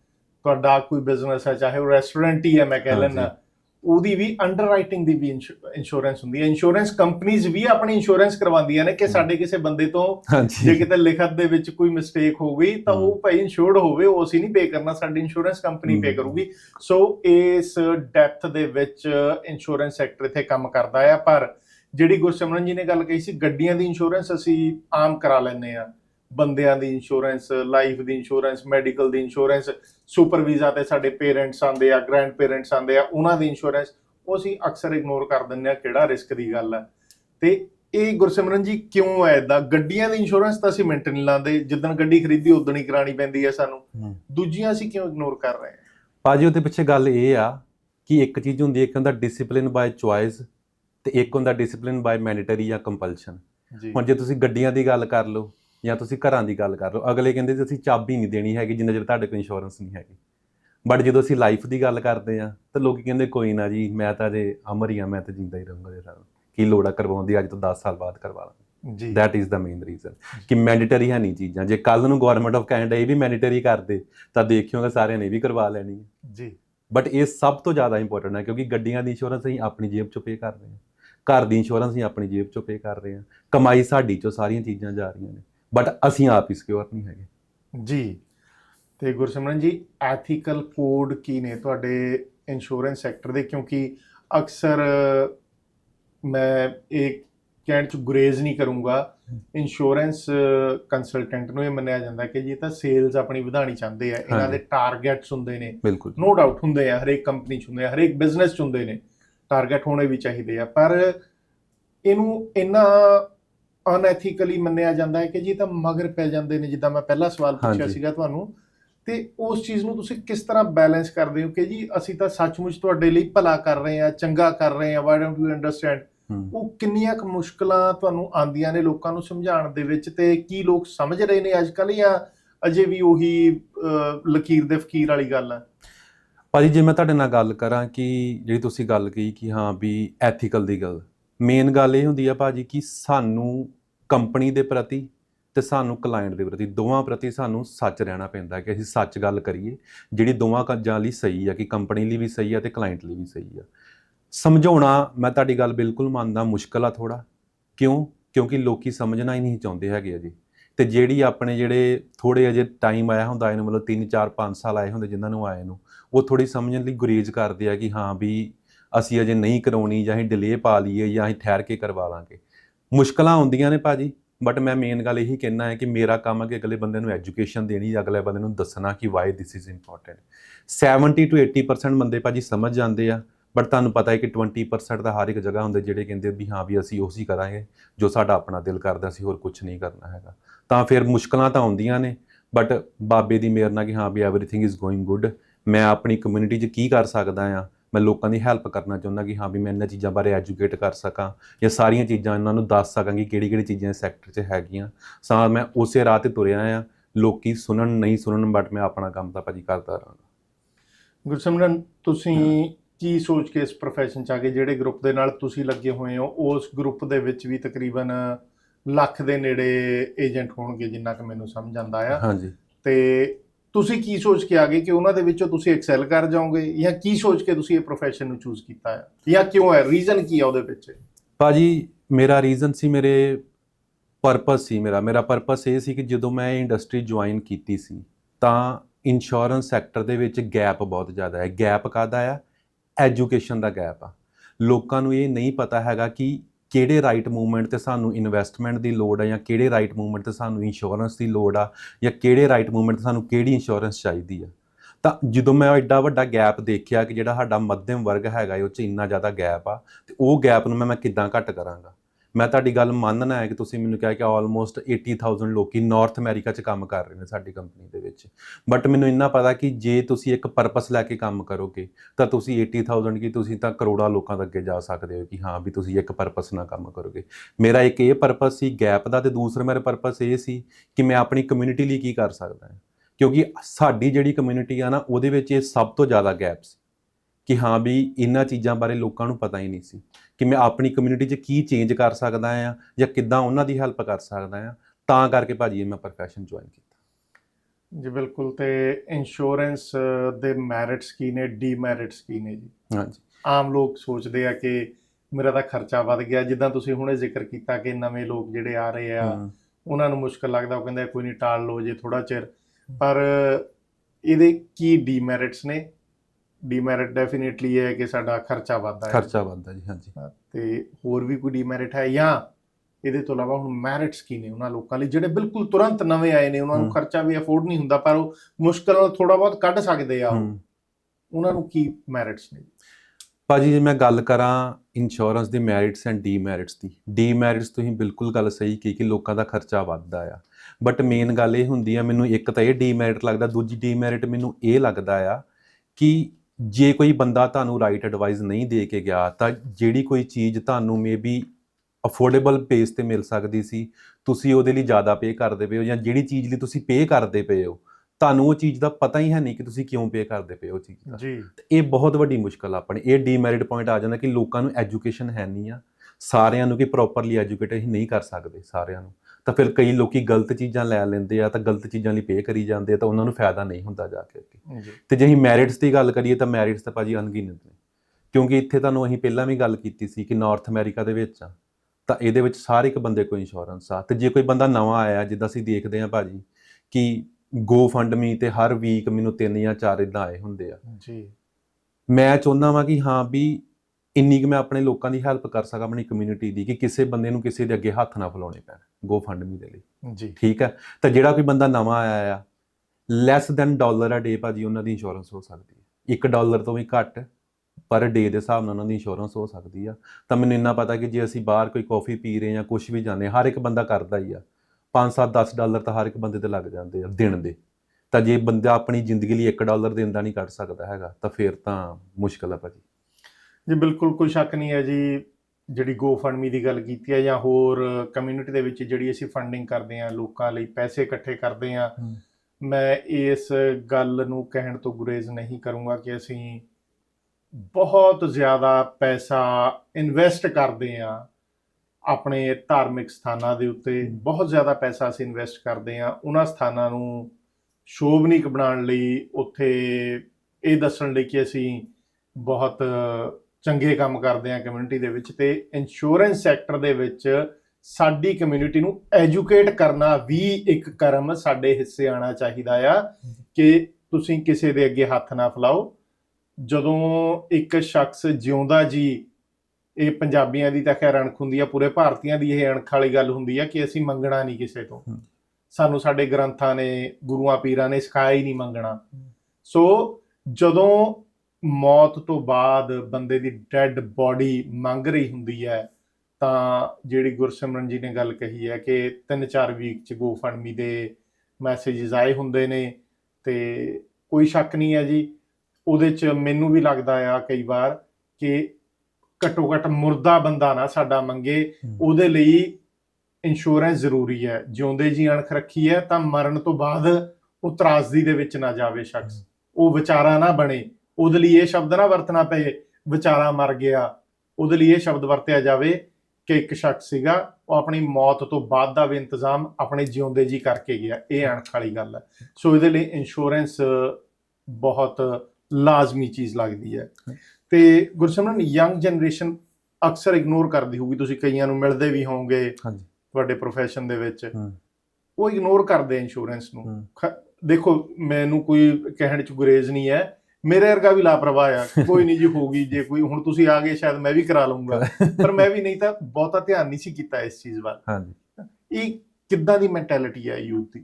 ਤੁਹਾਡਾ ਕੋਈ ਬਿਜ਼ਨਸ ਹੈ ਚਾਹੇ ਉਹ ਰੈਸਟੋਰੈਂਟ ਹੀ ਹੈ ਮੈਂ ਕਹਿ। ਲੈਣਾ ਉਹਦੀ ਵੀ ਅੰਡਰਰਾਈਟਿੰਗ ਦੀ ਵੀ ਇੰਸ਼ੋਰੈਂਸ ਹੁੰਦੀ ਹੈ ਇੰਸ਼ੋਰੈਂਸ ਕੰਪਨੀਆਂ ਵੀ ਆਪਣੀ ਇੰਸ਼ੋਰੈਂਸ ਕਰਵਾਉਂਦੀਆਂ ਨੇ ਕਿ। ਸਾਡੇ ਕਿਸੇ ਬੰਦੇ ਤੋਂ ਜੇ ਕਿਤੇ ਲਿਖਤ ਦੇ ਵਿੱਚ ਕੋਈ ਮਿਸਟੇਕ ਹੋ ਗਈ ਤਾਂ ਉਹ। ਭਾਈ ਇੰਸ਼ੋਰਡ ਹੋਵੇ ਉਹ ਅਸੀਂ ਨਹੀਂ ਪੇ ਕਰਨਾ ਸਾਡੀ ਇੰਸ਼ੋਰੈਂਸ ਕੰਪਨੀ ਪੇ। ਕਰੂਗੀ ਸੋ ਇਸ ਡੈਪਥ ਦੇ ਵਿੱਚ ਇੰਸ਼ੋਰੈਂਸ ਸੈਕਟਰ ਇੱਥੇ ਕੰਮ ਕਰਦਾ ਹੈ ਪਰ ਜਿਹੜੀ ਗੁਰਸਿਮਰਨ ਜੀ ਨੇ ਗੱਲ ਕਹੀ ਸੀ ਗੱਡੀਆਂ ਦੀ ਇੰਸ਼ੋਰੈਂਸ ਅਸੀਂ ਆਮ ਕਰਾ ਲੈਂਦੇ ਆ ਬੰਦਿਆਂ ਦੀ ਇੰਸ਼ੋਰੈਂਸ ਲਾਈਫ ਦੀ ਇੰਸ਼ੋਰੈਂਸ ਮੈਡੀਕਲ ਦੀ ਇੰਸ਼ੋਰੈਂਸ ਸੁਪਰ ਵੀਜ਼ਾ ਤੇ ਸਾਡੇ ਪੇਰੈਂਟਸ ਆਂਦੇ ਆ ਗ੍ਰੈਂਡ ਪੇਰੈਂਟਸ ਆਂਦੇ ਆ ਉਹਨਾਂ ਦੀ ਇੰਸ਼ੋਰੈਂਸ ਉਹ ਅਸੀਂ ਅਕਸਰ ਇਗਨੋਰ ਕਰ ਦਿੰਦੇ ਆ ਕਿਹੜਾ ਰਿਸਕ ਦੀ ਗੱਲ ਹੈ ਤੇ ਇਹ ਗੁਰਸਿਮਰਨ ਜੀ ਕਿਉਂ ਹੈ ਇਦਾਂ ਗੱਡੀਆਂ ਦੀ ਇੰਸ਼ੋਰੈਂਸ ਤਾਂ ਅਸੀਂ ਮਿੰਟ ਨਹੀਂ ਲਾਉਂਦੇ ਜਿੱਦਣ ਗੱਡੀ ਖਰੀਦੀ ਉਦੋਂ ਹੀ ਕਰਾਣੀ ਪੈਂਦੀ ਹੈ ਸਾਨੂੰ। ਦੂਜੀਆਂ ਅਸੀਂ ਕਿਉਂ ਇਗਨੋਰ ਕਰ ਰਹੇ ਹਾਂ? ਭਾਜੀ ਉਹਦੇ ਪਿੱਛੇ ਗੱਲ ਇਹ ਆ ਕਿ ਇੱਕ ਚੀਜ਼ ਹੁੰਦੀ ਹੈ ਇੱਕ ਹੁੰਦਾ ਡਿਸਪਲਿਨ ਬਾਈ ਚੁਆਇਸ ਤੇ ਇੱਕ ਹੁੰਦਾ ਡਿਸਪਲਿਨ ਬਾਈ ਮੈਂਡੇਟਰੀ ਜਾਂ ਕੰਪਲਸ਼ਨ ਜੀ। ਹੁਣ ਜੇ ਤੁਸੀਂ ਗੱਡੀਆਂ ਦੀ ਗੱਲ ਕਰ ਲਓ ਜਾਂ ਤੁਸੀਂ ਘਰਾਂ ਦੀ ਗੱਲ ਕਰ ਲਓ ਅਗਲੇ ਕਹਿੰਦੇ ਜੀ ਅਸੀਂ ਚਾਬੀ ਨਹੀਂ ਦੇਣੀ ਹੈਗੀ ਜਿੰਨਾ ਚਿਰ ਤੁਹਾਡੇ ਕੋਲ ਇੰਸ਼ੋਰੈਂਸ ਨਹੀਂ ਹੈਗੀ। ਬਟ ਜਦੋਂ ਅਸੀਂ ਲਾਈਫ ਦੀ ਗੱਲ ਕਰਦੇ ਆ ਤਾਂ ਲੋਕੀ ਕਹਿੰਦੇ ਕੋਈ ਨਾ ਜੀ ਮੈਂ ਤਾਂ ਜੇ ਅਮਰ ਹੀ ਆ ਮੈਂ ਤਾਂ ਜਿੰਦਾ ਹੀ ਰਹੂੰਗਾ ਜੇ ਸਾਰਾ ਕੀ ਲੋੜ ਆ ਕਰਵਾਉਣ ਦੀ? ਅੱਜ ਤੋਂ 10 ਸਾਲ ਬਾਅਦ ਕਰਵਾ ਲਾਂ ਜੀ। That is the main reason ਕਿ ਮੈਂਡੇਟਰੀ ਹੈ ਨਹੀਂ ਚੀਜ਼ਾਂ। ਜੇ ਕੱਲ ਨੂੰ ਗਵਰਨਮੈਂਟ ਆਫ ਕੈਨੇਡਾ ਇਹ ਵੀ ਮੈਂਡੇਟਰੀ ਕਰਦੇ ਤਾਂ ਦੇਖਿਓਗਾ ਸਾਰਿਆਂ ਨੇ ਵੀ ਕਰਵਾ ਲੈਣੀ ਹੈ। ਜੀ। ਬਟ ਇਹ ਸਭ ਤੋਂ ਜ਼ਿਆਦਾ ਇੰਪੋਰਟੈਂਟ ਹੈ ਕਿਉਂਕਿ ਗੱਡੀਆਂ ਦੀ ਇੰਸ਼ੋਰੈਂਸ ਅਸੀਂ ਆਪਣੀ ਜੇਬ ਚੋਂ ਪੇ ਕਰ ਰਹੇ ਹਾਂ। ਘਰ ਦੀ ਇੰਸ਼ੋਰੈਂਸ ਅਸੀਂ ਆਪਣੀ ਜੇਬ ਚੋਂ ਪੇ ਕਰ ਰਹੇ ਹਾਂ। ਕਮਾਈ ਸਾਡੀ ਚੋਂ ਸਾਰੀਆਂ ਚੀਜ਼ਾਂ ਜਾ ਰਹੀਆਂ ਨੇ। ਬਟ ਅਸੀਂ ਆਪ ਹੀ ਸਿਕਿਉਰ ਨਹੀਂ ਹੈਗੇ। ਜੀ। ਤੇ ਗੁਰਸਿਮਰਨ ਜੀ ਐਥੀਕਲ ਕੋਡ ਕੀ ਨੇ ਤੁਹਾਡੇ ਇੰਸ਼ੋਰੈਂਸ ਸੈਕਟਰ ਦੇ? ਕਿਉਂਕਿ ਅਕਸਰ ਮੈਂ ਇਹ ਕਹਿਣ ਚ ਗੁਰੇਜ਼ ਨਹੀਂ ਕਰੂੰਗਾ ਇੰਸ਼ੋਰੈਂਸ ਕੰਸਲਟੈਂਟ ਨੂੰ ਇਹ ਮੰਨਿਆ ਜਾਂਦਾ ਕਿ ਜੀ ਇਹ ਤਾਂ ਸੇਲਸ ਆਪਣੀ ਵਧਾਣੀ ਚਾਹੁੰਦੇ ਆ ਇਹਨਾਂ ਦੇ। ਟਾਰਗੇਟਸ ਹੁੰਦੇ ਨੇ। ਨੋ ਡਾਊਟ ਹੁੰਦੇ ਆ ਹਰੇਕ ਕੰਪਨੀ ਚ ਹੁੰਦੇ ਆ ਹਰੇਕ ਬਿਜ਼ਨਸ ਚ ਹੁੰਦੇ ਨੇ। ਟਾਰਗੇਟ ਹੋਣੇ ਵੀ ਚਾਹੀਦੇ ਆ ਪਰ ਇਹਨੂੰ ਇੰਨਾ ਅਨਐਥੀਕਲੀ ਮੰਨਿਆ ਜਾਂਦਾ ਹੈ ਕਿ ਜੀ ਤਾਂ ਮਗਰ ਪੈ ਜਾਂਦੇ ਨੇ ਜਿੱਦਾਂ ਮੈਂ ਪਹਿਲਾ ਸਵਾਲ ਪੁੱਛਿਆ। ਸੀਗਾ ਤੁਹਾਨੂੰ ਤੇ ਉਸ ਚੀਜ਼ ਨੂੰ ਤੁਸੀਂ ਕਿਸ ਤਰ੍ਹਾਂ ਬੈਲੈਂਸ ਕਰਦੇ ਹੋ ਕਿ ਜੀ ਅਸੀਂ ਤਾਂ ਸੱਚਮੁੱਚ ਤੁਹਾਡੇ ਲਈ ਭਲਾ ਕਰ ਰਹੇ ਆ ਚੰਗਾ ਕਰ ਰਹੇ ਆ ਵਾਈ ਡੋਨਟ ਯੂ ਅੰਡਰਸਟੈਂਡ। ਉਹ ਕਿੰਨੀਆਂ ਕੁ ਮੁਸ਼ਕਲਾਂ ਤੁਹਾਨੂੰ ਆਉਂਦੀਆਂ ਨੇ ਲੋਕਾਂ ਨੂੰ ਸਮਝਾਉਣ ਦੇ ਵਿੱਚ ਤੇ ਕੀ ਲੋਕ ਸਮਝ ਰਹੇ ਨੇ ਅੱਜ ਕੱਲ੍ਹ ਜਾਂ ਅਜੇ ਵੀ ਉਹੀ ਲਕੀਰ ਦੇ ਫਕੀਰ ਵਾਲੀ ਗੱਲ ਹੈ ਭਾਜੀ, ਜੇ ਮੈਂ ਤੁਹਾਡੇ ਨਾਲ ਗੱਲ ਕਰਾਂ ਕਿ ਜਿਹੜੀ ਤੁਸੀਂ ਗੱਲ ਕਹੀ ਕਿ ਹਾਂ ਵੀ ਐਥੀਕਲ ਦੀ ਗੱਲ ਮੇਨ ਗੱਲ ਇਹ ਹੁੰਦੀ ਆ ਭਾਜੀ ਕਿ ਸਾਨੂੰ ਕੰਪਨੀ ਦੇ ਪ੍ਰਤੀ ਤੇ ਸਾਨੂੰ ਕਲਾਇੰਟ ਦੇ ਪ੍ਰਤੀ, ਦੋਵਾਂ ਪ੍ਰਤੀ ਸਾਨੂੰ ਸੱਚ ਰਹਿਣਾ ਪੈਂਦਾ ਕਿ ਅਸੀਂ ਸੱਚ ਗੱਲ ਕਰੀਏ, ਜਿਹੜੀ ਦੋਵਾਂ ਕਾਜਾਂ ਲਈ ਸਹੀ ਆ, ਕਿ ਕੰਪਨੀ ਲਈ ਵੀ ਸਹੀ ਆ ਤੇ ਕਲਾਇੰਟ ਲਈ ਵੀ ਸਹੀ ਆ। ਸਮਝਾਉਣਾ, ਮੈਂ ਤੁਹਾਡੀ ਗੱਲ ਬਿਲਕੁਲ ਮੰਨਦਾ, ਮੁਸ਼ਕਲ ਆ ਥੋੜਾ ਕਿਉਂ? ਕਿਉਂਕਿ ਲੋਕੀ ਸਮਝਣਾ ਹੀ ਨਹੀਂ ਚਾਹੁੰਦੇ ਹੈਗੇ ਆ ਜੀ। ਤੇ ਜਿਹੜੀ ਆਪਣੇ ਜਿਹੜੇ ਥੋੜੇ ਅਜੇ ਟਾਈਮ ਆਇਆ ਹੁੰਦਾ, ਇਹਨੂੰ ਮਤਲਬ 3 4 5 ਸਾਲ ਆਏ ਹੁੰਦੇ ਜਿਨ੍ਹਾਂ ਨੂੰ ਆਏ ਨੂੰ, ਉਹ ਥੋੜੀ ਸਮਝਣ ਲਈ ਗੁਰੇਜ਼ ਕਰਦੇ ਆ ਕਿ ਹਾਂ ਵੀ ਅਸੀਂ ਅਜੇ ਨਹੀਂ ਕਰਾਉਣੀ ਜਾਂ ਅਸੀਂ ਡਿਲੇ ਪਾ ਲਈਏ ਜਾਂ ਅਸੀਂ ਠਹਿਰ ਕੇ ਕਰਵਾ ਲਾਂਗੇ। ਮੁਸ਼ਕਲਾਂ ਆਉਂਦੀਆਂ ਨੇ ਭਾਜੀ ਬਟ ਮੈਂ ਮੇਨ ਗੱਲ ਇਹੀ ਕਹਿਣਾ ਹੈ ਕਿ ਮੇਰਾ ਕੰਮ ਹੈ ਕਿ ਅਗਲੇ ਬੰਦੇ ਨੂੰ ਐਜੂਕੇਸ਼ਨ ਦੇਣੀ, ਅਗਲੇ ਬੰਦੇ ਨੂੰ ਦੱਸਣਾ ਕਿ why this is important 70 to 80% ਬੰਦੇ ਭਾਜੀ ਸਮਝ ਜਾਂਦੇ ਆ ਬਟ ਤੁਹਾਨੂੰ ਪਤਾ ਹੈ ਕਿ 20% ਦਾ ਹਰ ਇੱਕ ਜਗ੍ਹਾ ਹੁੰਦੇ ਜਿਹੜੇ ਕਹਿੰਦੇ ਵੀ ਹਾਂ ਵੀ ਅਸੀਂ ਉਹੀ ਕਰਾਂਗੇ ਜੋ ਸਾਡਾ ਆਪਣਾ ਦਿਲ ਕਰਦਾ ਸੀ ਹੋਰ ਕੁਝ ਨਹੀਂ ਕਰਨਾ ਹੈਗਾ। ਤਾਂ ਫਿਰ ਮੁਸ਼ਕਲਾਂ ਤਾਂ ਆਉਂਦੀਆਂ ਨੇ ਬਟ ਬਾਬੇ ਦੀ ਮਿਹਰ ਨਾਲ ਕਿ ਹਾਂ ਵੀ ਐਵਰੀਥਿੰਗ ਇਜ਼ ਗੋਇੰਗ ਗੁੱਡ ਮੈਂ ਆਪਣੀ ਕਮਿਊਨਿਟੀ 'ਚ ਕੀ ਕਰ ਸਕਦਾ ਆ ਮੈਂ ਲੋਕਾਂ ਦੀ ਹੈਲਪ ਕਰਨਾ ਚਾਹੁੰਦਾ ਕਿ ਹਾਂ ਵੀ ਮੈਂ ਇਹਨਾਂ ਚੀਜ਼ਾਂ ਬਾਰੇ ਐਜੂਕੇਟ ਕਰ ਸਕਾਂ ਇਹ ਸਾਰੀਆਂ ਚੀਜ਼ਾਂ ਇਹਨਾਂ ਨੂੰ ਦੱਸ ਸਕਾਂ ਕਿ ਕਿਹੜੀ ਕਿਹੜੀ ਚੀਜ਼ਾਂ ਸੈਕਟਰ 'ਚ ਹੈਗੀਆਂ। ਸਾ ਮੈਂ ਉਸੇ ਰਾਹ ਤੇ ਤੁਰਿਆ ਆ ਲੋਕੀ ਸੁਣਨ ਨਹੀਂ ਸੁਣਨ ਬਟ ਮੈਂ ਆਪਣਾ ਕੰਮ ਤਾਂ ਭਾਜੀ ਕਰਦਾ ਰਹਾਂਗਾ। ਗੁਰਸਿਮਰਨ ਤੁਸੀਂ ਕੀ ਸੋਚ ਕੇ ਇਸ profession ਚ ਆ ਗਏ? ਜਿਹੜੇ ਗਰੁੱਪ ਦੇ ਨਾਲ ਤੁਸੀਂ ਲੱਗੇ ਹੋਏ ਹੋ ਉਸ ਗਰੁੱਪ ਦੇ ਵਿੱਚ ਵੀ ਤਕਰੀਬਨ ਲੱਖ ਦੇ ਨੇੜੇ ਏਜੰਟ ਹੋਣਗੇ ਜਿੰਨਾ ਕਿ ਮੈਨੂੰ ਸਮਝ ਆਉਂਦਾ ਆ। ਹਾਂਜੀ। ਤੇ ਤੁਸੀਂ ਕੀ ਸੋਚ ਕੇ ਆ ਗਏ ਕਿ ਉਹਨਾਂ ਦੇ ਵਿੱਚੋਂ ਤੁਸੀਂ ਐਕਸੈਲ ਕਰ ਜਾਓਗੇ? ਜਾਂ ਕੀ ਸੋਚ ਕੇ ਤੁਸੀਂ ਇਹ profession ਨੂੰ ਚੂਜ਼ ਕੀਤਾ ਹੈ ਜਾਂ ਕਿਉਂ ਹੈ ਰੀਜ਼ਨ ਕੀ ਆ ਉਹਦੇ ਪਿੱਛੇ? ਭਾਜੀ ਮੇਰਾ ਰੀਜ਼ਨ ਸੀ ਮੇਰੇ ਪਰਪਸ ਸੀ ਮੇਰਾ। ਮੇਰਾ ਪਰਪਸ ਇਹ ਸੀ ਕਿ ਜਦੋਂ ਮੈਂ ਇਹ ਇੰਡਸਟਰੀ ਜੁਆਇਨ ਕੀਤੀ ਸੀ ਤਾਂ ਇੰਸ਼ੋਰੈਂਸ ਸੈਕਟਰ ਦੇ ਵਿੱਚ ਗੈਪ ਬਹੁਤ ਜ਼ਿਆਦਾ ਹੈ। ਗੈਪ ਕਾਹਦਾ ਆ? ਐਜੂਕੇਸ਼ਨ ਦਾ ਗੈਪ ਆ। ਲੋਕਾਂ ਨੂੰ ਇਹ ਨਹੀਂ ਪਤਾ ਹੈਗਾ ਕਿ ਕਿਹੜੇ ਰਾਈਟ ਮੂਵਮੈਂਟ ਤੇ ਸਾਨੂੰ ਇਨਵੈਸਟਮੈਂਟ ਦੀ ਲੋੜ ਆ ਜਾਂ ਕਿਹੜੇ ਰਾਈਟ ਮੂਵਮੈਂਟ ਤੇ ਸਾਨੂੰ ਇੰਸ਼ੋਰੈਂਸ ਦੀ ਲੋੜ ਆ ਜਾਂ ਕਿਹੜੇ ਰਾਈਟ ਮੂਵਮੈਂਟ ਤੇ ਸਾਨੂੰ ਕਿਹੜੀ ਇੰਸ਼ੋਰੈਂਸ ਚਾਹੀਦੀ ਆ। ਤਾਂ ਜਦੋਂ ਮੈਂ ਐਡਾ ਵੱਡਾ ਗੈਪ ਦੇਖਿਆ ਕਿ ਜਿਹੜਾ ਸਾਡਾ ਮੱਧਮ ਵਰਗ ਹੈਗਾ ਏ ਉਹ 'ਚ ਇੰਨਾ ਜ਼ਿਆਦਾ ਗੈਪ ਆ, ਤੇ ਉਹ ਗੈਪ ਨੂੰ ਮੈਂ ਮੈਂ ਕਿੱਦਾਂ ਘੱਟ ਕਰਾਂਗਾ? ਮੈਂ ਤੁਹਾਡੀ ਗੱਲ ਮੰਨਣਾ ਹੈ ਕਿ ਤੁਸੀਂ ਮੈਨੂੰ ਕਿਹਾ ਕਿ ਆਲਮੋਸਟ 80000 ਲੋਕੀ ਨਾਰਥ ਅਮਰੀਕਾ 'ਚ ਕੰਮ ਕਰ ਰਹੇ ਨੇ ਸਾਡੀ ਕੰਪਨੀ ਦੇ ਵਿੱਚ। ਬਟ ਮੈਨੂੰ ਇੰਨਾ ਪਤਾ ਕਿ ਜੇ ਤੁਸੀਂ ਇੱਕ ਪਰਪਸ ਲੈ ਕੇ ਕੰਮ ਕਰੋਗੇ, ਤਾਂ ਤੁਸੀਂ 80000 ਕੀ ਤੁਸੀਂ ਤਾਂ ਕਰੋੜਾਂ ਲੋਕਾਂ ਤੱਕ ਅੱਗੇ ਜਾ ਸਕਦੇ ਹੋ ਕਿ ਹਾਂ ਵੀ ਤੁਸੀਂ ਇੱਕ ਪਰਪਸ ਨਾਲ ਕੰਮ ਕਰੋਗੇ। ਮੇਰਾ ਇੱਕ ਇਹ ਪਰਪਸ ਸੀ ਗੈਪ ਦਾ ਤੇ ਦੂਸਰਾ ਮੇਰਾ ਪਰਪਸ ਇਹ ਸੀ ਕਿ ਮੈਂ ਆਪਣੀ ਕਮਿਊਨਿਟੀ ਲਈ ਕੀ ਕਰ ਸਕਦਾ ਹਾਂ। ਕਿਉਂਕਿ ਸਾਡੀ ਜਿਹੜੀ ਕਮਿਊਨਿਟੀ ਆ ਨਾ, ਉਹਦੇ ਵਿੱਚ ਇਹ ਸਭ ਤੋਂ ਜ਼ਿਆਦਾ ਗੈਪ ਸੀ ਕਿ ਹਾਂ ਵੀ ਇਹਨਾਂ ਚੀਜ਼ਾਂ ਬਾਰੇ ਲੋਕਾਂ ਨੂੰ ਪਤਾ ਹੀ ਨਹੀਂ ਸੀ ਕਿ ਮੈਂ ਆਪਣੀ ਕਮਿਊਨਿਟੀ 'ਚ ਕੀ ਚੇਂਜ ਕਰ ਸਕਦਾ ਆ ਜਾਂ ਕਿੱਦਾਂ ਉਹਨਾਂ ਦੀ ਹੈਲਪ ਕਰ ਸਕਦਾ ਆ ਤਾਂ ਕਰਕੇ ਭਾਜੀ ਮੈਂ ਪ੍ਰੋਫੈਸ਼ਨ ਜੁਆਇਨ ਕੀਤਾ। ਜੀ ਬਿਲਕੁਲ ਤੇ ਇੰਸ਼ੋਰੈਂਸ ਦੇ ਮੈਰਿਟਸ ਕੀ ਨੇ ਡੀਮੈਰਿਟਸ ਕੀ ਨੇ ਜੀ? ਹਾਂਜੀ। ਆਮ ਲੋਕ ਸੋਚਦੇ ਆ ਕਿ ਮੇਰਾ ਤਾਂ ਖਰਚਾ ਵੱਧ ਗਿਆ ਜਿੱਦਾਂ ਤੁਸੀਂ ਹੁਣੇ ਜ਼ਿਕਰ ਕੀਤਾ ਕਿ ਨਵੇਂ ਲੋਕ ਜਿਹੜੇ ਆ ਰਹੇ ਆ ਉਹਨਾਂ ਨੂੰ ਮੁਸ਼ਕਲ ਲੱਗਦਾ ਉਹ ਕਹਿੰਦੇ ਕੋਈ ਨਹੀਂ ਟਾਲ ਲਓ ਜੇ ਥੋੜਾ ਚਿਰ। ਪਰ ਇਹਦੇ ਕੀ ਡੀਮੈਰਿਟਸ ਨੇ? ਡੀਮੈਰਿਟ ਡੈਫੀਨਿਟਲੀ ਹੈ ਕਿ ਸਾਡਾ ਖਰਚਾ ਵੱਧਦਾ ਹੈ। ਖਰਚਾ ਵੱਧਦਾ ਜੀ ਹਾਂਜੀ। ਤੇ ਹੋਰ ਵੀ ਕੋਈ ਡੀਮੈਰਿਟ ਹੈ ਜਾਂ ਇਹਦੇ ਤੋਂ ਇਲਾਵਾ ਹੁਣ ਮੈਰਿਟਸ ਕੀ ਨੇ ਉਹਨਾਂ ਲੋਕਾਂ ਲਈ? ਜਿਹੜੇ ਬਿਲਕੁਲ ਤੁਰੰਤ ਨਵੇਂ ਆਏ ਨੇ ਉਹਨਾਂ ਨੂੰ। ਖਰਚਾ ਵੀ ਅਫੋਰਡ ਨਹੀਂ ਹੁੰਦਾ ਪਰ ਉਹ ਮੁਸ਼ਕਲ ਨਾਲ ਥੋੜਾ ਬਹੁਤ ਕੱਢ ਸਕਦੇ ਆ। ਉਹਨਾਂ ਨੂੰ ਕੀ ਮੈਰਿਟਸ ਨੇ? ਭਾਜੀ ਜੇ ਮੈਂ ਗੱਲ ਕਰਾਂ ਇੰਸ਼ੋਰੈਂਸ ਦੇ ਮੈਰਿਟਸ ਐਂਡ ਡੀਮੈਰਿਟਸ ਦੀ ਡੀਮੈਰਿਟਸ ਤੁਸੀਂ ਬਿਲਕੁਲ ਗੱਲ ਸਹੀ ਕੀ ਕਿ ਲੋਕਾਂ ਦਾ ਖਰਚਾ ਵੱਧਦਾ ਆ। ਬਟ ਮੇਨ ਗੱਲ ਇਹ ਹੁੰਦੀ ਆ ਮੈਨੂੰ ਇੱਕ ਤਾਂ ਇਹ ਡੀਮੈਰਿਟ ਲੱਗਦਾ ਦੂਜੀ ਡੀਮੈਰਿਟ ਮੈਨੂੰ ਇਹ ਲੱਗਦਾ ਆ ਕਿ ਜੇ ਕੋਈ ਬੰਦਾ ਤੁਹਾਨੂੰ ਰਾਈਟ ਐਡਵਾਈਸ ਨਹੀਂ ਦੇ ਕੇ ਗਿਆ ਤਾਂ ਜਿਹੜੀ ਕੋਈ ਚੀਜ਼ ਤੁਹਾਨੂੰ ਮੇਬੀ ਅਫੋਰਡੇਬਲ ਬੇਸ ਤੇ ਮਿਲ ਸਕਦੀ ਸੀ ਤੁਸੀਂ ਉਹਦੇ ਲਈ ਜ਼ਿਆਦਾ ਪੇ ਕਰਦੇ ਪਏ ਹੋ ਜਾਂ ਜਿਹੜੀ ਚੀਜ਼ ਲਈ ਤੁਸੀਂ ਪੇ ਕਰਦੇ ਪਏ ਹੋ ਤੁਹਾਨੂੰ ਉਹ ਚੀਜ਼ ਦਾ ਪਤਾ ਹੀ ਹੈ ਨਹੀਂ ਕਿ ਤੁਸੀਂ ਕਿਉਂ ਪੇ ਕਰਦੇ ਪਏ ਹੋ ਉਹ ਚੀਜ਼ ਦਾ। ਜੀ। ਇਹ ਬਹੁਤ ਵੱਡੀ ਮੁਸ਼ਕਲ ਆ ਆਪਣੀ। ਇਹ ਡੀਮੈਰਿਟ ਪੁਆਇੰਟ ਆ ਜਾਂਦਾ ਕਿ ਲੋਕਾਂ ਨੂੰ ਐਜੂਕੇਸ਼ਨ ਹੈ ਨਹੀਂ ਆ ਸਾਰਿਆਂ ਨੂੰ ਕਿ ਪ੍ਰੋਪਰਲੀ ਐਜੂਕੇਟ ਹੀ ਨਹੀਂ ਕਰ ਸਕਦੇ ਸਾਰਿਆਂ ਨੂੰ। ਤਾਂ ਫਿਰ ਕਈ ਲੋਕੀ ਗਲਤ ਚੀਜ਼ਾਂ ਲੈ ਲੈਂਦੇ ਆ ਤਾਂ ਗਲਤ ਚੀਜ਼ਾਂ ਲਈ ਪੇ ਕਰੀ ਜਾਂਦੇ ਆ ਤਾਂ ਉਹਨਾਂ ਨੂੰ ਫਾਇਦਾ ਨਹੀਂ ਹੁੰਦਾ ਜਾ ਕੇ ਅੱਗੇ। ਤੇ ਜੇ ਅਸੀਂ ਮੈਰਿਟਸ ਦੀ ਗੱਲ ਕਰੀਏ ਤਾਂ ਮੈਰਿਟਸ ਤਾਂ ਭਾਜੀ ਅਣਗਿਣਤ ਨੇ। ਕਿਉਂਕਿ ਇੱਥੇ ਤੁਹਾਨੂੰ ਅਸੀਂ ਪਹਿਲਾਂ ਵੀ ਗੱਲ ਕੀਤੀ ਸੀ ਕਿ ਨਾਰਥ ਅਮਰੀਕਾ ਦੇ ਵਿੱਚ ਆ ਤਾਂ ਇਹਦੇ ਵਿੱਚ ਸਾਰੇ ਇੱਕ ਬੰਦੇ ਕੋਲ ਇੰਸ਼ੋਰੈਂਸ ਆ। ਤੇ ਜੇ ਕੋਈ ਬੰਦਾ ਨਵਾਂ ਆਇਆ ਜਿੱਦਾਂ ਅਸੀਂ ਦੇਖਦੇ ਆ ਭਾਜੀ ਕਿ ਗੋ ਫੰਡ ਮੀ ਤੇ ਹਰ ਵੀਕ ਮੈਨੂੰ ਤਿੰਨ ਜਾਂ ਚਾਰ ਇਦਾਂ ਆਏ ਹੁੰਦੇ ਆ। ਜੀ। ਮੈਂ ਚਾਹੁੰਦਾ ਵਾਂ ਕਿ ਹਾਂ ਵੀ ਇੰਨੀ ਕਿ ਮੈਂ ਆਪਣੇ ਲੋਕਾਂ ਦੀ ਹੈਲਪ ਕਰ ਸਕਾਂ ਆਪਣੀ ਕਮਿਊਨਿਟੀ ਦੀ ਕਿ ਕਿਸੇ ਬੰਦੇ ਨੂੰ ਕਿਸੇ ਦੇ ਅੱਗੇ ਹੱਥ ਨਾ ਫਲਾਉਣੇ ਪੈਣ। ਗੋ ਫੰਡ ਮੀ ਦੇ ਲਈ। ਜੀ। ਠੀਕ ਹੈ? ਤਾਂ ਜਿਹੜਾ ਕੋਈ ਬੰਦਾ ਨਵਾਂ ਆਇਆ ਆ ਲੈਸ ਦੈਨ ਡਾਲਰ ਆ ਡੇ ਭਾਜੀ ਉਹਨਾਂ ਦੀ ਇੰਸ਼ੋਰੈਂਸ ਹੋ ਸਕਦੀ ਹੈ। 1 ਡਾਲਰ ਤੋਂ ਵੀ ਘੱਟ ਪਰ ਡੇ ਦੇ ਹਿਸਾਬ ਨਾਲ ਉਹਨਾਂ ਦੀ ਇੰਸ਼ੋਰੈਂਸ ਹੋ ਸਕਦੀ ਆ। ਤਾਂ ਮੈਨੂੰ ਇੰਨਾ ਪਤਾ ਕਿ ਜੇ ਅਸੀਂ ਬਾਹਰ ਕੋਈ ਕਾਫੀ ਪੀ ਰਹੇ ਜਾਂ ਕੁਝ ਵੀ ਜਾਂਦੇ ਹਰ ਇੱਕ ਬੰਦਾ ਕਰਦਾ ਹੀ ਆ। 5 7 10 ਡਾਲਰ ਤਾਂ ਹਰ ਇੱਕ ਬੰਦੇ ਤੇ ਲੱਗ ਜਾਂਦੇ ਆ ਦਿਨ ਦੇ। ਤਾਂ ਜੇ ਬੰਦਾ ਆਪਣੀ ਜ਼ਿੰਦਗੀ ਲਈ 1 ਡਾਲਰ ਦਾ ਨਹੀਂ ਕੱਢ ਸਕਦਾ ਹੈਗਾ ਤਾਂ ਫਿਰ ਤਾਂ ਮੁਸ਼ਕਲ ਆ ਭਾਜੀ। ਜੀ ਬਿਲਕੁਲ ਕੋਈ ਸ਼ੱਕ ਨਹੀਂ ਹੈ ਜੀ। ਜਿਹੜੀ GoFundMe ਦੀ ਗੱਲ ਕੀਤੀ ਹੈ ਜਾਂ ਹੋਰ ਕਮਿਊਨਿਟੀ ਦੇ ਵਿੱਚ ਜਿਹੜੀ ਅਸੀਂ ਫੰਡਿੰਗ ਕਰਦੇ ਹਾਂ ਲੋਕਾਂ ਲਈ ਪੈਸੇ ਇਕੱਠੇ ਕਰਦੇ ਹਾਂ ਹਮ। ਮੈਂ ਇਸ ਗੱਲ ਨੂੰ ਕਹਿਣ ਤੋਂ ਗੁਰੇਜ਼ ਨਹੀਂ ਕਰੂੰਗਾ ਕਿ ਅਸੀਂ ਬਹੁਤ ਜ਼ਿਆਦਾ ਪੈਸਾ ਇਨਵੈਸਟ ਕਰਦੇ ਹਾਂ ਆਪਣੇ ਧਾਰਮਿਕ ਸਥਾਨਾਂ ਦੇ ਉੱਤੇ ਬਹੁਤ ਜ਼ਿਆਦਾ ਪੈਸਾ ਅਸੀਂ ਇਨਵੈਸਟ ਕਰਦੇ ਹਾਂ ਉਹਨਾਂ ਸਥਾਨਾਂ ਨੂੰ ਸ਼ੋਭਨੀਕ ਬਣਾਉਣ ਲਈ ਉੱਥੇ ਇਹ ਦੱਸਣ ਲਈ ਕਿ ਅਸੀਂ ਬਹੁਤ ਚੰਗੇ ਕੰਮ ਕਰਦੇ ਹਾਂ ਕਮਿਊਨਿਟੀ ਦੇ ਵਿੱਚ ਤੇ ਇੰਸ਼ੋਰੈਂਸ ਸੈਕਟਰ ਦੇ ਵਿੱਚ ਸਾਡੀ ਕਮਿਊਨਿਟੀ ਨੂੰ ਐਜੂਕੇਟ ਕਰਨਾ ਵੀ ਇੱਕ ਕਰਮ ਸਾਡੇ ਹਿੱਸੇ ਆਣਾ ਚਾਹੀਦਾ ਆ ਕਿ ਤੁਸੀਂ ਕਿਸੇ ਦੇ ਅੱਗੇ ਹੱਥ ਨਾ ਫਲਾਓ। ਜਦੋਂ ਇੱਕ ਸ਼ਖਸ ਜਿਉਂਦਾ ਜੀ ਇਹ ਪੰਜਾਬੀਆਂ ਦੀ ਤਾਂ ਖੈਰ ਅਣਖ ਹੁੰਦੀ ਆ ਪੂਰੇ ਭਾਰਤੀਆਂ ਦੀ ਇਹ ਅਣਖ ਵਾਲੀ ਗੱਲ ਹੁੰਦੀ ਆ ਕਿ ਅਸੀਂ ਮੰਗਣਾ ਨਹੀਂ ਕਿਸੇ ਤੋਂ। ਸਾਨੂੰ ਸਾਡੇ ਗ੍ਰੰਥਾਂ ਨੇ ਗੁਰੂਆਂ ਪੀਰਾਂ ਨੇ ਸਿਖਾਇਆ ਹੀ ਨਹੀਂ ਮੰਗਣਾ। ਸੋ ਜਦੋਂ ਮੌਤ ਤੋਂ ਬਾਅਦ ਬੰਦੇ ਦੀ ਡੈੱਡ ਬਾਡੀ ਮੰਗ ਰਹੀ ਹੁੰਦੀ ਹੈ ਤਾਂ ਜਿਹੜੀ ਗੁਰਸਿਮਰਨ ਜੀ ਨੇ ਗੱਲ ਕਹੀ ਹੈ ਕਿ 3-4 ਵੀਕ ਚ GoFundMe ਦੇ ਮੈਸੇजेस ਆਏ ਹੁੰਦੇ ਨੇ ਤੇ ਕੋਈ ਸ਼ੱਕ ਨਹੀਂ ਹੈ ਜੀ। ਉਹਦੇ ਚ ਮੈਨੂੰ ਵੀ ਲੱਗਦਾ ਆ ਕਈ ਵਾਰ ਕਿ ਘੱਟੋ ਘੱਟ ਮੁਰਦਾ ਬੰਦਾ ਨਾ ਸਾਡਾ ਮੰਗੇ। ਉਹਦੇ ਲਈ ਇੰਸ਼ੋਰੈਂਸ ਜ਼ਰੂਰੀ ਹੈ। ਜਿਉਂਦੇ ਜੀ ਅਣਖ ਰੱਖੀ ਹੈ ਤਾਂ ਮਰਨ ਤੋਂ ਬਾਅਦ ਉਹ ਤਰਾਸਦੀ ਦੇ ਵਿੱਚ ਨਾ ਜਾਵੇ ਸ਼ਖਸ। ਉਹ ਵਿਚਾਰਾ ਨਾ ਬਣੇ। ਉਹਦੇ ਲਈ ਇਹ ਸ਼ਬਦ ਨਾ ਵਰਤਣਾ ਪਏ ਵਿਚਾਰਾ ਮਰ ਗਿਆ। ਉਹਦੇ ਲਈ ਇਹ ਸ਼ਬਦ ਵਰਤਿਆ ਜਾਵੇ ਕਿ ਇੱਕ ਸ਼ਖਸ ਸੀਗਾ ਉਹ ਆਪਣੀ ਮੌਤ ਤੋਂ ਬਾਅਦ ਦਾ ਵੀ ਇੰਤਜ਼ਾਮ ਆਪਣੇ ਜਿਉਂਦੇ ਜੀ ਕਰਕੇ ਗਿਆ। ਇਹ ਅਣਖ ਵਾਲੀ ਗੱਲ ਹੈ। ਸੋ ਇਹਦੇ ਲਈ ਇੰਸ਼ੋਰੈਂਸ ਬਹੁਤ ਲਾਜ਼ਮੀ ਚੀਜ਼ ਲੱਗਦੀ ਹੈ। ਤੇ ਗੁਰਸਿਮਰਨ ਯੰਗ ਜਨਰੇਸ਼ਨ ਅਕਸਰ ਇਗਨੋਰ ਕਰਦੀ ਹੋਊਗੀ। ਤੁਸੀਂ ਕਈਆਂ ਨੂੰ ਮਿਲਦੇ ਵੀ ਹੋਵੋਗੇ ਤੁਹਾਡੇ profession ਦੇ ਵਿੱਚ। ਉਹ ਇਗਨੋਰ ਕਰਦੇ ਇੰਸ਼ੋਰੈਂਸ ਨੂੰ। ਦੇਖੋ ਮੈਨੂੰ ਕੋਈ ਕਹਿਣ ਚ ਗੁਰੇਜ਼ ਨਹੀਂ ਹੈ। ਮੇਰੇ ਵਰਗਾ ਵੀ ਲਾਪਰਵਾਹ ਆ। ਕੋਈ ਨਹੀਂ ਜੀ ਹੋਗੀ ਜੇ ਕੋਈ ਹੁਣ ਤੁਸੀਂ ਆ ਗਏ ਸ਼ਾਇਦ ਮੈਂ ਵੀ ਕਰਾ ਲਵਾਂਗਾ ਪਰ ਮੈਂ ਵੀ ਨਹੀਂ ਤਾਂ ਬਹੁਤਾ ਧਿਆਨ ਨਹੀਂ ਸੀ ਕੀਤਾ ਇਸ ਚੀਜ਼ ਵੱਲ। ਹਾਂਜੀ। ਇਹ ਕਿੱਦਾਂ ਦੀ ਮੈਂਟੈਲਿਟੀ ਹੈ ਯੂਥ ਦੀ?